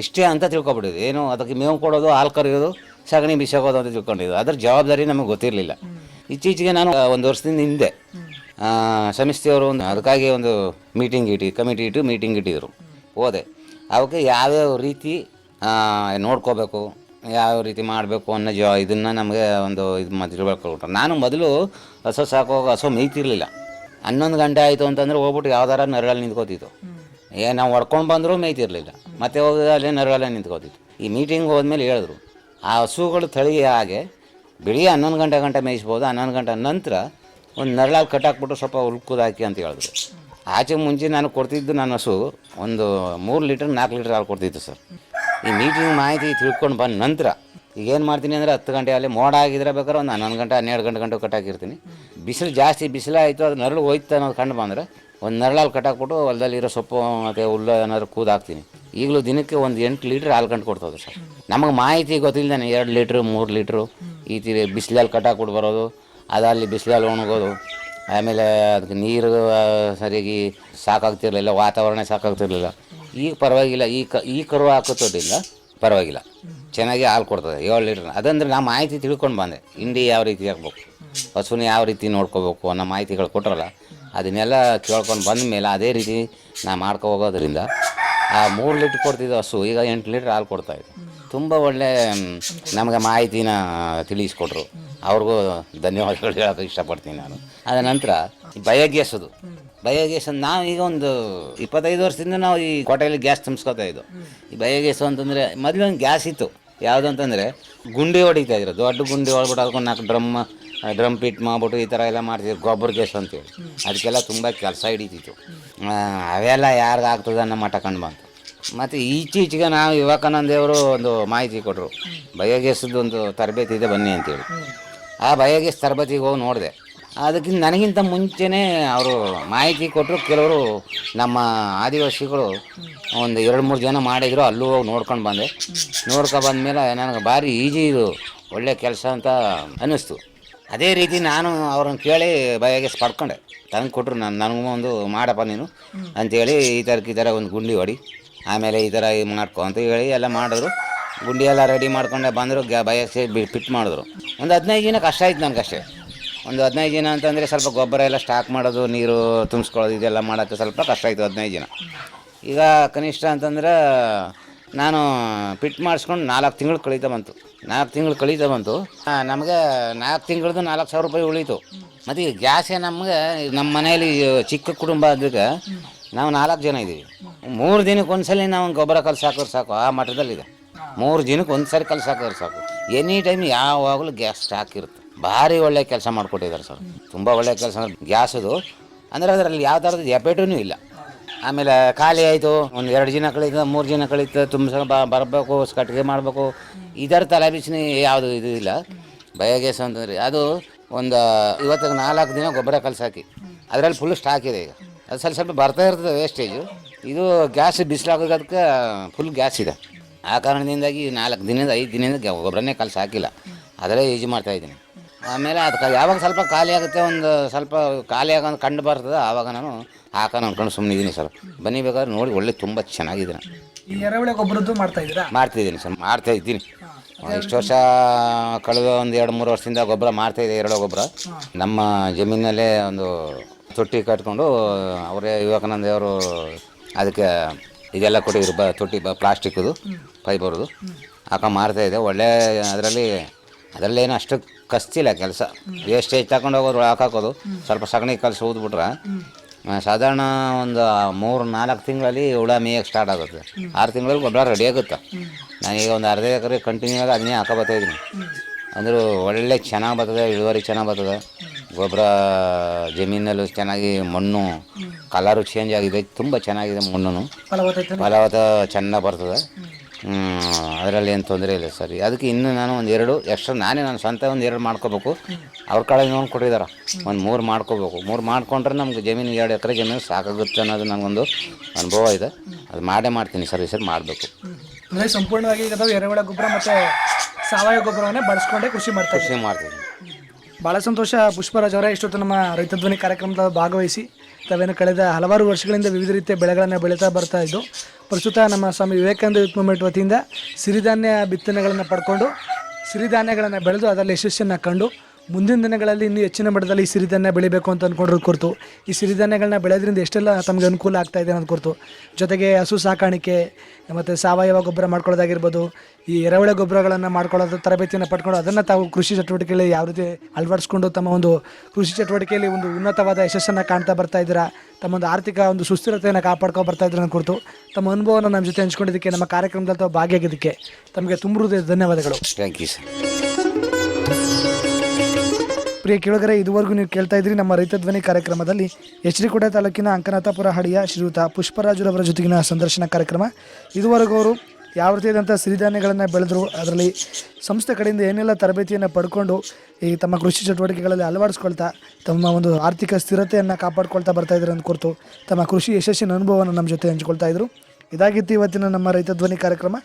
ಇಷ್ಟೇ ಅಂತ ತಿಳ್ಕೊಬಿಟ್ಟಿದ್ದು ಏನು ಅದಕ್ಕೆ ಮೇವು ಕೊಡೋದು ಹಾಲು ಕರೆಯೋದು ಸಗಣಿ ಬಿಸಾಕೋದು ಅಂತ ತಿಳ್ಕೊಂಡಿದ್ದು. ಅದ್ರ ಜವಾಬ್ದಾರಿ ನಮಗೆ ಗೊತ್ತಿರಲಿಲ್ಲ. ಇತ್ತೀಚೆಗೆ ನಾನು ಒಂದು ವರ್ಷದಿಂದ ಹಿಂದೆ ಸಮಿಸ್ತಿಯವರು ಸಂಸ್ಥೆಯವರು ಒಂದು ಅದಕ್ಕಾಗಿ ಒಂದು ಮೀಟಿಂಗ್ ಇಟ್ಟು ಕಮಿಟಿ ಇಟ್ಟು ಮೀಟಿಂಗ್ ಇಟ್ಟಿದ್ರು. ಹೋದೆ. ಅವಕ್ಕೆ ಯಾವ್ಯಾವ ರೀತಿ ನೋಡ್ಕೋಬೇಕು ಯಾವ ರೀತಿ ಮಾಡಬೇಕು ಅನ್ನೋ ಜ ಇದನ್ನು ನಮಗೆ ಒಂದು ಇದು ಮತ್ತೆ ತಿಳ್ಕೊಳ್ಬಿಟ್ರು ನಾನು ಮೊದಲು ಹಸು ಸಾಕುವಾಗ ಹಸು ಮೇಯ್ತಿರ್ಲಿಲ್ಲ. ಹನ್ನೊಂದು ಗಂಟೆ ಆಯಿತು ಅಂತಂದ್ರೆ ಹೋಗ್ಬಿಟ್ಟು ಯಾವ್ದಾರ ನರಳಲ್ಲಿ ನಿಂತ್ಕೋತಿತ್ತು. ಏ, ನಾವು ಹೊಡ್ಕೊಂಡು ಬಂದರೂ ಮೇಯ್ತಿರ್ಲಿಲ್ಲ. ಮತ್ತೆ ಹೋಗಿ ಅಲ್ಲೇ ನರಳಲ್ಲೇ ನಿಂತ್ಕೋತಿತ್ತು. ಈ ಮೀಟಿಂಗ್ ಹೋದ್ಮೇಲೆ ಹೇಳಿದ್ರು, ಆ ಹಸುಗಳು ತಳಿ ಹಾಗೆ ಬೆಳಿಗ್ಗೆ ಹನ್ನೊಂದು ಗಂಟೆ ಗಂಟೆ ಮೇಯಿಸ್ಬೋದು, ಹನ್ನೊಂದು ಗಂಟೆ ನಂತರ ಒಂದು ನರಳಲ್ಲಿ ಕಟ್ಟಾಕ್ಬಿಟ್ಟು ಸ್ವಲ್ಪ ಉಳ್ಕೋದಾಕಿ ಅಂತ ಹೇಳಿದ್ರು. ಆಚೆ ಮುಂಚೆ ನಾನು ಕೊಡ್ತಿದ್ದು ನನ್ನ ಹಸು ಒಂದು ಮೂರು ಲೀಟ್ರ್, ನಾಲ್ಕು ಲೀಟ್ರ್ ಹಾಲು ಕೊಡ್ತಿತ್ತು ಸರ್. ಈ ಮೀಟಿಂಗ್ ಮಾಹಿತಿ ತಿಳ್ಕೊಂಡು ಬಂದ ನಂತರ ಈಗ ಏನು ಮಾಡ್ತೀನಿ ಅಂದರೆ ಹತ್ತು ಗಂಟೆ ಅಲ್ಲಿ ಮೋಡ ಆಗಿದ್ರೆ ಬೇಕಾದ್ರೆ ಒಂದು ಹನ್ನೊಂದು ಗಂಟೆ, ಹನ್ನೆರಡು ಗಂಟೆ ಗಂಟೆ ಕಟ್ಟಾಕಿರ್ತೀನಿ. ಬಿಸಿಲು ಜಾಸ್ತಿ ಬಿಸಿಲಾಯಿತು ಅದು ನರಳು ಹೋಯ್ತು ಅನ್ನೋದು ಕಂಡು ಬಂದರೆ ಒಂದು ನರಳಲ್ಲಿ ಕಟ್ಟಾಕ್ಬಿಟ್ಟು ಹೊಲದಲ್ಲಿರೋ ಸೊಪ್ಪು, ಮತ್ತು ಹುಲ್ಲು ಏನಾದ್ರು ಕೂದಾಕ್ತೀನಿ. ಈಗಲೂ ದಿನಕ್ಕೆ ಒಂದು ಎಂಟು ಲೀಟ್ರ್ ಹಾಲು ಕಂಡು ಕೊಡ್ತದೆ ಸರ್. ನಮಗೆ ಮಾಹಿತಿ ಗೊತ್ತಿಲ್ಲದೇ ಎರಡು ಲೀಟ್ರು, ಮೂರು ಲೀಟ್ರು ಈ ತಿ ಬಿಸಿಲಲ್ಲಿ ಕಟ್ಟಾಕ್ಬಿಟ್ಟು ಬರೋದು ಅದಲ್ಲಿ ಬಿಸಿಲಲ್ಲಿ ಒಣಗೋದು, ಆಮೇಲೆ ಅದಕ್ಕೆ ನೀರು ಸರಿಯಾಗಿ ಸಾಕಾಗ್ತಿರಲಿಲ್ಲ, ವಾತಾವರಣ ಸಾಕಾಗ್ತಿರ್ಲಿಲ್ಲ. ಈಗ ಪರವಾಗಿಲ್ಲ, ಈ ಕ, ಈ ಕರು ಹಾಕೋದ್ರಿಂದ ಪರವಾಗಿಲ್ಲ. ಚೆನ್ನಾಗಿ ಹಾಲು ಕೊಡ್ತದೆ, ಏಳು ಲೀಟ್ರ್. ಅದಂದ್ರೆ ನಾ ಮಾಹಿತಿ ತಿಳ್ಕೊಂಡು ಬಂದೆ ಹಿಂಡಿ ಯಾವ ರೀತಿ ಹಾಕ್ಬೇಕು ಹಸುನ ಯಾವ ರೀತಿ ನೋಡ್ಕೋಬೇಕು ಅನ್ನೋ ಮಾಹಿತಿಗಳು ಕೊಟ್ರಲ್ಲ, ಅದನ್ನೆಲ್ಲ ಕೇಳ್ಕೊಂಡು ಬಂದ ಮೇಲೆ ಅದೇ ರೀತಿ ನಾ ಮಾಡ್ಕೊ ಹೋಗೋದ್ರಿಂದ ಆ ಮೂರು ಲೀಟ್ರ್ ಕೊಡ್ತಿದ್ದ ಹಸು ಈಗ ಎಂಟು ಲೀಟ್ರ್ ಹಾಲು ಇದೆ. ತುಂಬ ಒಳ್ಳೆ ನಮಗೆ ಮಾಹಿತಿನ ತಿಳಿಸ್ಕೊಟ್ರು. ಅವ್ರಿಗೂ ಧನ್ಯವಾದಗಳು ಹೇಳೋಕೆ ಇಷ್ಟಪಡ್ತೀನಿ ನಾನು. ಅದ ನಂತರ ಬಯೋಗ್ಯಾಸದು ಬಯೋಗ್ಯಾಸ್ ನಾವು ಈಗ ಒಂದು ಇಪ್ಪತ್ತೈದು ವರ್ಷದಿಂದ ನಾವು ಈ ಕೋಟೆಯಲ್ಲಿ ಗ್ಯಾಸ್ ತುಂಬಿಸ್ಕೊತಾ ಇದ್ದು. ಈ ಬಯೋಗ್ಯಾಸ್ ಅಂತಂದರೆ ಮೊದಲು ಒಂದು ಗ್ಯಾಸ್ ಇತ್ತು. ಯಾವುದು ಅಂತಂದರೆ ಗುಂಡಿ ಹೊಡಿತಾ ಇದ್ರು. ದೊಡ್ಡ ಗುಂಡಿ ಹೊಡ್ಬಿಟ್ಟು ಅದಕ್ಕೊಂದು ನಾಲ್ಕು ಡ್ರಮ್ ಡ್ರಮ್ ಪಿಟ್ ಮಾಡ್ಬಿಟ್ಟು ಈ ಥರ ಎಲ್ಲ ಮಾಡ್ತಿದ್ರು ಗೊಬ್ಬರ ಗ್ಯಾಸ್ ಅಂತೇಳಿ. ಅದಕ್ಕೆಲ್ಲ ತುಂಬ ಕೆಲಸ ಹಿಡಿತಿತ್ತು. ಅವೆಲ್ಲ ಯಾರಿಗೆ ಆಗ್ತದೆ ಅನ್ನೋ ಮಟ್ಟ ಕಂಡು ಬಂತು. ಮತ್ತು ಈಚೀಚೆಗೆ ನಾವು ಯುವಕಾನಂದೇವರು ಒಂದು ಮಾಹಿತಿ ಕೊಟ್ಟರು ಬಯೋಗ್ಯಾಸದ್ದು ಒಂದು ತರಬೇತಿ ಇದೆ ಬನ್ನಿ ಅಂತೇಳಿ. ಆ ಬಯೋಗ್ಯಾಸ್ ತರಬೇತಿಗೆ ಹೋಗಿ ನೋಡಿದೆ. ಅದಕ್ಕಿಂತ ನನಗಿಂತ ಮುಂಚೆನೇ ಅವರು ಮಾಹಿತಿ ಕೊಟ್ಟರು. ಕೆಲವರು ನಮ್ಮ ಆದಿವಾಸಿಗಳು ಒಂದು ಎರಡು ಮೂರು ಜನ ಮಾಡಿದ್ರು. ಅಲ್ಲೂ ಹೋಗಿ ನೋಡ್ಕೊಂಡು ಬಂದೆ. ನೋಡ್ಕೊಂಡು ಬಂದಮೇಲೆ ನನಗೆ ಭಾರಿ ಈಜಿ ಇದು, ಒಳ್ಳೆ ಕೆಲಸ ಅಂತ ಅನ್ನಿಸ್ತು. ಅದೇ ರೀತಿ ನಾನು ಅವ್ರನ್ನ ಕೇಳಿ ಬಯಗೆ ಪಡ್ಕೊಂಡೆ. ತಂದು ಕೊಟ್ಟರು ನಾನು, ನನಗೂ ಒಂದು ಮಾಡಪ್ಪ ನೀನು ಅಂತೇಳಿ ಈ ಥರಕ್ಕೆ ಈ ಥರ ಒಂದು ಗುಂಡಿ ಹೊಡಿ, ಆಮೇಲೆ ಈ ಥರ ಇದು ಮಾಡ್ಕೊ ಅಂತ ಹೇಳಿ ಎಲ್ಲ ಮಾಡಿದ್ರು. ಗುಂಡಿ ಎಲ್ಲ ರೆಡಿ ಮಾಡ್ಕೊಂಡೆ ಬಂದರು. ಗ್ಯಾ ಬಯೋಗ್ಯಾಸ್ ಫಿಟ್ ಮಾಡಿದ್ರು. ಒಂದು ಹದಿನೈದು ದಿನ ಕಷ್ಟ ಆಯ್ತು ನನಗಷ್ಟೇ. ಒಂದು ಹದಿನೈದು ದಿನ ಅಂತಂದರೆ ಸ್ವಲ್ಪ ಗೊಬ್ಬರ ಎಲ್ಲ ಸ್ಟಾಕ್ ಮಾಡೋದು, ನೀರು ತುಂಬಿಸ್ಕೊಳ್ಳೋದು, ಇದೆಲ್ಲ ಮಾಡೋಕ್ಕೆ ಸ್ವಲ್ಪ ಕಷ್ಟ ಆಯಿತು ಹದಿನೈದು ದಿನ. ಈಗ ಕನಿಷ್ಠ ಅಂತಂದ್ರೆ ನಾನು ಪಿಟ್ ಮಾಡಿಸ್ಕೊಂಡು ನಾಲ್ಕು ತಿಂಗಳು ಕಳೀತಾ ಬಂತು. ನಾಲ್ಕು ತಿಂಗಳು ಕಳೀತಾ ಬಂತು. ನಮಗೆ ನಾಲ್ಕು ತಿಂಗಳದ್ದು ನಾಲ್ಕು ಸಾವಿರ ರೂಪಾಯಿ ಉಳೀತು. ಮತ್ತು ಈಗ ಗ್ಯಾಸೇ ನಮಗೆ ನಮ್ಮ ಮನೆಯಲ್ಲಿ ಚಿಕ್ಕ ಕುಟುಂಬ ಅದಕ್ಕೆ ನಾವು ನಾಲ್ಕು ಜನ ಇದ್ದೀವಿ. ಮೂರು ದಿನಕ್ಕೆ ಒಂದ್ಸಲಿ ನಾವು ಗೊಬ್ಬರ ಕಲ್ಸಿ ಸಾಕು, ಆ ಮಟ್ಟದಲ್ಲಿದೆ. ಮೂರು ದಿನಕ್ಕೆ ಒಂದು ಸರಿ ಕಲ್ಸಿ ಸಾಕು. ಎನಿ ಟೈಮ್ ಯಾವಾಗಲೂ ಗ್ಯಾಸ್ ಸ್ಟಾಕ್ ಇರುತ್ತೆ. ಭಾರಿ ಒಳ್ಳೆ ಕೆಲಸ ಮಾಡಿಕೊಟ್ಟಿದ್ದಾರೆ ಸರ್. ತುಂಬ ಒಳ್ಳೆ ಕೆಲಸ ಗ್ಯಾಸದು ಅಂದರೆ ಅದರಲ್ಲಿ ಯಾವ ಥರದ ಎಪೇಟೂ ಇಲ್ಲ. ಆಮೇಲೆ ಖಾಲಿ ಆಯಿತು. ಒಂದು ಎರಡು ದಿನ ಕಳೀತು ಮೂರು ದಿನ ಕಳೀತು ತುಂಬ ಬ ಬರಬೇಕು ಕಟ್ಟಿಗೆ ಮಾಡಬೇಕು. ಇದರ ತಲೆ ಬಿಸಿನಿ ಯಾವುದು ಇದು ಇಲ್ಲ. ಬಯೋಗ್ಯಾಸ್ ಅಂತಂದರೆ ಅದು ಒಂದು ಇವತ್ತಿಗೆ ನಾಲ್ಕು ದಿನ ಗೊಬ್ಬರ ಕಲಸಾಕಿ ಅದರಲ್ಲಿ ಫುಲ್ ಸ್ಟಾಕ್ ಇದೆ ಈಗ. ಅದು ಸ್ವಲ್ಪ ಸ್ವಲ್ಪ ಬರ್ತಾ ಇರ್ತದೆ ವೇಸ್ಟೇಜು ಇದು ಗ್ಯಾಸ್ ಬಿಸಿಲಾಗೋದಕ್ಕೆ ಫುಲ್ ಗ್ಯಾಸ್ ಇದೆ. ಆ ಕಾರಣದಿಂದಾಗಿ ನಾಲ್ಕು ದಿನದ ಐದು ದಿನದಿಂದ ಗೊಬ್ಬರನೇ ಕಲಸಿ ಹಾಕಿಲ್ಲ. ಅದರೇ ಯೂಸ್ ಮಾಡ್ತಾಯಿದ್ದೀನಿ ಆಮೇಲೆ ಅದಕ್ಕೆ ಯಾವಾಗ ಸ್ವಲ್ಪ ಖಾಲಿ ಆಗುತ್ತೆ ಒಂದು ಸ್ವಲ್ಪ ಖಾಲಿ ಆಗೋದು ಕಂಡು ಬರ್ತದೆ ಆವಾಗ ನಾನು ಹಾಕೋಣ ಅನ್ಕೊಂಡು ಸುಮ್ಮನೆ ಇದ್ದೀನಿ ಸರ್. ಬನ್ನಿ ಬೇಕಾದ್ರೆ ನೋಡಿ ಒಳ್ಳೆ ತುಂಬ ಚೆನ್ನಾಗಿದೆ. ನಾನು ಈ ಎರೆಹುಳ ಗೊಬ್ಬರದ್ದು ಮಾಡ್ತಾ ಇದ್ದೀರಾ? ಮಾಡ್ತಿದ್ದೀನಿ ಸರ್ ಮಾಡ್ತಾ ಇದ್ದೀನಿ. ಇಷ್ಟು ವರ್ಷ ಕಳೆದ ಒಂದು ಎರಡು ಮೂರು ವರ್ಷದಿಂದ ಗೊಬ್ಬರ ಮಾಡ್ತಾಯಿದ್ದೆ ಎರಡು ಗೊಬ್ಬರ. ನಮ್ಮ ಜಮೀನಲ್ಲೇ ಒಂದು ತೊಟ್ಟಿ ಕಟ್ಕೊಂಡು ಅವರೇ ಯುವಕಾನಂದ ಅವರು ಅದಕ್ಕೆ ಇದೆಲ್ಲ ಕೊಟ್ಟಿದ್ರು ಬ ತೊಟ್ಟಿ ಬ ಪ್ಲಾಸ್ಟಿಕ್ದು ಫೈಬರ್ದು. ಹಾಕ ಮಾರ್ತಾಯಿದ್ದೆ ಒಳ್ಳೆ ಅದರಲ್ಲಿ ಅದರಲ್ಲೇನು ಅಷ್ಟು ಕಸ್ತಿಲ್ಲ ಕೆಲಸ. ವೇಸ್ಟೇಜ್ ತಗೊಂಡು ಹೋಗೋದು ಒಳಗೆ ಹಾಕೋದು. ಸ್ವಲ್ಪ ಸಗಣಿ ಕಲಸಿ ಊದ್ಬಿಟ್ರೆ ಸಾಧಾರಣ ಒಂದು ಮೂರು ನಾಲ್ಕು ತಿಂಗಳಲ್ಲಿ ಹುಳ ಮೇಯಕ್ಕೆ ಸ್ಟಾರ್ಟ್ ಆಗುತ್ತೆ. ಆರು ತಿಂಗಳಲ್ಲಿ ಗೊಬ್ಬರ ರೆಡಿ ಆಗುತ್ತೆ. ನಾನೀಗ ಒಂದು ಅರ್ಧ ಎಕರೆ ಕಂಟಿನ್ಯೂ ಆಗಿ ಅದನ್ನೇ ಹಾಕೋ ಬರ್ತಾ ಇದ್ದೀನಿ. ಅಂದರೂ ಒಳ್ಳೆ ಚೆನ್ನಾಗಿ ಬರ್ತದೆ ಇಳುವರಿ ಚೆನ್ನಾಗಿ ಬರ್ತದೆ. ಗೊಬ್ಬರ ಜಮೀನಲ್ಲೂ ಚೆನ್ನಾಗಿ ಮಣ್ಣು ಕಲರು ಚೇಂಜ್ ಆಗಿದೆ. ತುಂಬ ಚೆನ್ನಾಗಿದೆ ಮಣ್ಣು ಫಲವತ್ತ ಚೆನ್ನಾಗಿ ಬರ್ತದೆ. ಅದರಲ್ಲಿ ಏನು ತೊಂದರೆ ಇಲ್ಲ ಸರಿ. ಅದಕ್ಕೆ ಇನ್ನು ನಾನು ಒಂದು ಎರಡು ಎಕ್ಸ್ಟ್ರಾ ನಾನೇ ನಾನು ಸ್ವಂತ ಒಂದು ಎರಡು ಮಾಡ್ಕೋಬೇಕು. ಅವ್ರ ಕಡೆ ನೋಡಿ ಕೊಟ್ಟಿದ್ದಾರೆ ಒಂದು ಮೂರು ಮಾಡ್ಕೋಬೇಕು. ಮೂರು ಮಾಡ್ಕೊಂಡ್ರೆ ನಮ್ಗೆ ಜಮೀನು ಎರಡು ಎಕರೆ ಜಮೀನು ಸಾಕಾಗುತ್ತೆ ಅನ್ನೋದು ನನಗೊಂದು ಅನುಭವ ಇದೆ. ಅದು ಮಾಡೇ ಮಾಡ್ತೀನಿ ಸರ್ ಈ ಸರಿ ಮಾಡಬೇಕು. ಅಂದರೆ ಸಂಪೂರ್ಣವಾಗಿ ಎರೆಹುಳ ಗೊಬ್ಬರ ಮತ್ತು ಸಾವಯವ ಗೊಬ್ಬರವನ್ನೇ ಬಳಸ್ಕೊಂಡೇ ಕೃಷಿ ಮಾಡ್ತಾ ಕೃಷಿ ಮಾಡ್ತೀನಿ ಭಾಳ ಸಂತೋಷ ಪುಷ್ಪರಾಜ್ ಅವರೇ ಇಷ್ಟೊತ್ತು ನಮ್ಮ ರೈತ ಧ್ವನಿ ಕಾರ್ಯಕ್ರಮದ ಭಾಗವಹಿಸಿ. ತಾವೇನು ಕಳೆದ ಹಲವಾರು ವರ್ಷಗಳಿಂದ ವಿವಿಧ ರೀತಿಯ ಬೆಳೆಗಳನ್ನು ಬೆಳೀತಾ ಬರ್ತಾ ಇದ್ದು ಪ್ರಸ್ತುತ ನಮ್ಮ ಸ್ವಾಮಿ ವಿವೇಕಾನಂದ ಯೂತ್ ಮೂಮೆಂಟ್ ವತಿಯಿಂದ ಸಿರಿಧಾನ್ಯ ಬಿತ್ತನೆಗಳನ್ನು ಪಡ್ಕೊಂಡು, ಸಿರಿಧಾನ್ಯಗಳನ್ನು ಬೆಳೆದು ಅದರಲ್ಲಿ ಯಶಸ್ಸನ್ನು ಕಂಡು ಮುಂದಿನ ದಿನಗಳಲ್ಲಿ ಇನ್ನೂ ಹೆಚ್ಚಿನ ಮಟ್ಟದಲ್ಲಿ ಈ ಸಿರಿಧಾನ್ಯ ಬೆಳಿಬೇಕು ಅಂತ ಅಂದ್ಕೊಂಡಿರೋದು ಕುರಿತು. ಈ ಸಿರಿಧಾನ್ಯಗಳನ್ನ ಬೆಳೆಯೋದ್ರಿಂದ ಎಷ್ಟೆಲ್ಲ ತಮಗೆ ಅನುಕೂಲ ಆಗ್ತಾ ಇದೆ ಅನ್ನೋದು ಕುರಿತು. ಜೊತೆಗೆ ಹಸು ಸಾಕಾಣಿಕೆ, ಮತ್ತು ಸಾವಯವ ಗೊಬ್ಬರ ಮಾಡ್ಕೊಳ್ಳೋದಾಗಿರ್ಬೋದು, ಈ ಎರವಳೆ ಗೊಬ್ಬರಗಳನ್ನು ಮಾಡ್ಕೊಳ್ಳೋದು, ತರಬೇತಿಯನ್ನು ಪಡ್ಕೊಂಡು ಅದನ್ನು ತಾವು ಕೃಷಿ ಚಟುವಟಿಕೆಯಲ್ಲಿ ಯಾವ ರೀತಿ ಅಳವಡಿಸ್ಕೊಂಡು ತಮ್ಮ ಒಂದು ಕೃಷಿ ಚಟುವಟಿಕೆಯಲ್ಲಿ ಒಂದು ಉನ್ನತವಾದ ಯಶಸ್ಸನ್ನು ಕಾಣ್ತಾ ಬರ್ತಾ ಇದ್ದೀರಾ ತಮ್ಮ ಒಂದು ಆರ್ಥಿಕ ಒಂದು ಸುಸ್ಥಿರತೆಯನ್ನು ಕಾಪಾಡ್ಕೊಂಡು ಬರ್ತಾ ಅನ್ನೋ ಕುರಿತು ತಮ್ಮ ಅನುಭವವನ್ನು ನಮ್ಮ ಜೊತೆ ಹಂಚ್ಕೊಂಡಿದ್ದಕ್ಕೆ, ನಮ್ಮ ಕಾರ್ಯಕ್ರಮದಲ್ಲಿ ತಾವು ಭಾಗಿಯಾಗಿದ್ದಕ್ಕೆ ತಮಗೆ ತುಂಬ ಧನ್ಯವಾದಗಳು. ಥ್ಯಾಂಕ್ ಯು ಸರ್ ಪ್ರಿಯ ಕೇಳುಗರೆ, ಇದುವರೆಗೂ ನೀವು ಕೇಳ್ತಾ ಇದ್ರಿ ನಮ್ಮ ರೈತ ಧ್ವನಿ ಕಾರ್ಯಕ್ರಮದಲ್ಲಿ ಎಚ್ ಡಿ ಕೋಟೆ ತಾಲೂಕಿನ ಅಂಕನಾಥಪುರ ಹಳಿಯ ಶ್ರೀಯುತ ಪುಷ್ಪರಾಜುರವರ ಜೊತೆಗಿನ ಸಂದರ್ಶನ ಕಾರ್ಯಕ್ರಮ. ಇದುವರೆಗೂ ಅವರು ಯಾವ ರೀತಿಯಾದಂಥ ಸಿರಿಧಾನ್ಯಗಳನ್ನು ಬೆಳೆದ್ರು, ಅದರಲ್ಲಿ ಸಂಸ್ಥೆ ಕಡೆಯಿಂದ ಏನೆಲ್ಲ ತರಬೇತಿಯನ್ನು ಪಡ್ಕೊಂಡು ಈ ತಮ್ಮ ಕೃಷಿ ಚಟುವಟಿಕೆಗಳಲ್ಲಿ ಅಳವಡಿಸ್ಕೊಳ್ತಾ, ತಮ್ಮ ಒಂದು ಆರ್ಥಿಕ ಸ್ಥಿರತೆಯನ್ನು ಕಾಪಾಡ್ಕೊಳ್ತಾ ಬರ್ತಾ ಇದ್ದಾರೆ ಅಂತ ಕುರಿತು ತಮ್ಮ ಕೃಷಿ ಯಶಸ್ಸಿನ ಅನುಭವವನ್ನು ನಮ್ಮ ಜೊತೆ ಹಂಚಿಕೊಳ್ತಾ ಇದ್ರು. ಇದಾಗಿತ್ತು ಇವತ್ತಿನ ನಮ್ಮ ರೈತ ಧ್ವನಿ ಕಾರ್ಯಕ್ರಮ.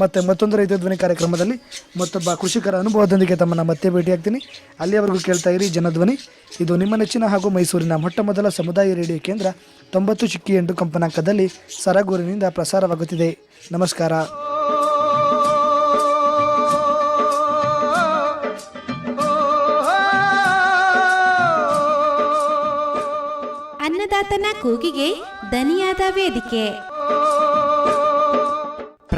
ಮತ್ತು ಮತ್ತೊಂದು ರೈತ ಧ್ವನಿ ಕಾರ್ಯಕ್ರಮದಲ್ಲಿ ಮತ್ತೊಬ್ಬ ಕೃಷಿಕರ ಅನುಭವದೊಂದಿಗೆ ತಮ್ಮನ್ನು ಮತ್ತೆ ಭೇಟಿಯಾಗ್ತೀನಿ. ಅಲ್ಲಿಯವರೆಗೂ ಕೇಳ್ತಾ ಇರಿ ಜನಧ್ವನಿ. ಇದು ನಿಮ್ಮ ನೆಚ್ಚಿನ ಹಾಗೂ ಮೈಸೂರಿನ ಮೊಟ್ಟ ಮೊದಲ ಸಮುದಾಯ ರೇಡಿಯೋ ಕೇಂದ್ರ ತೊಂಬತ್ತು ಚಿಕ್ಕಿ ಎಂಟು ಕಂಪನಾಂಕದಲ್ಲಿ ಸರಗೂರಿನಿಂದ ಪ್ರಸಾರವಾಗುತ್ತಿದೆ. ನಮಸ್ಕಾರ. ಅನ್ನದಾತನ ಕೂಗಿಗೆ ದನಿಯಾದ ವೇದಿಕೆ.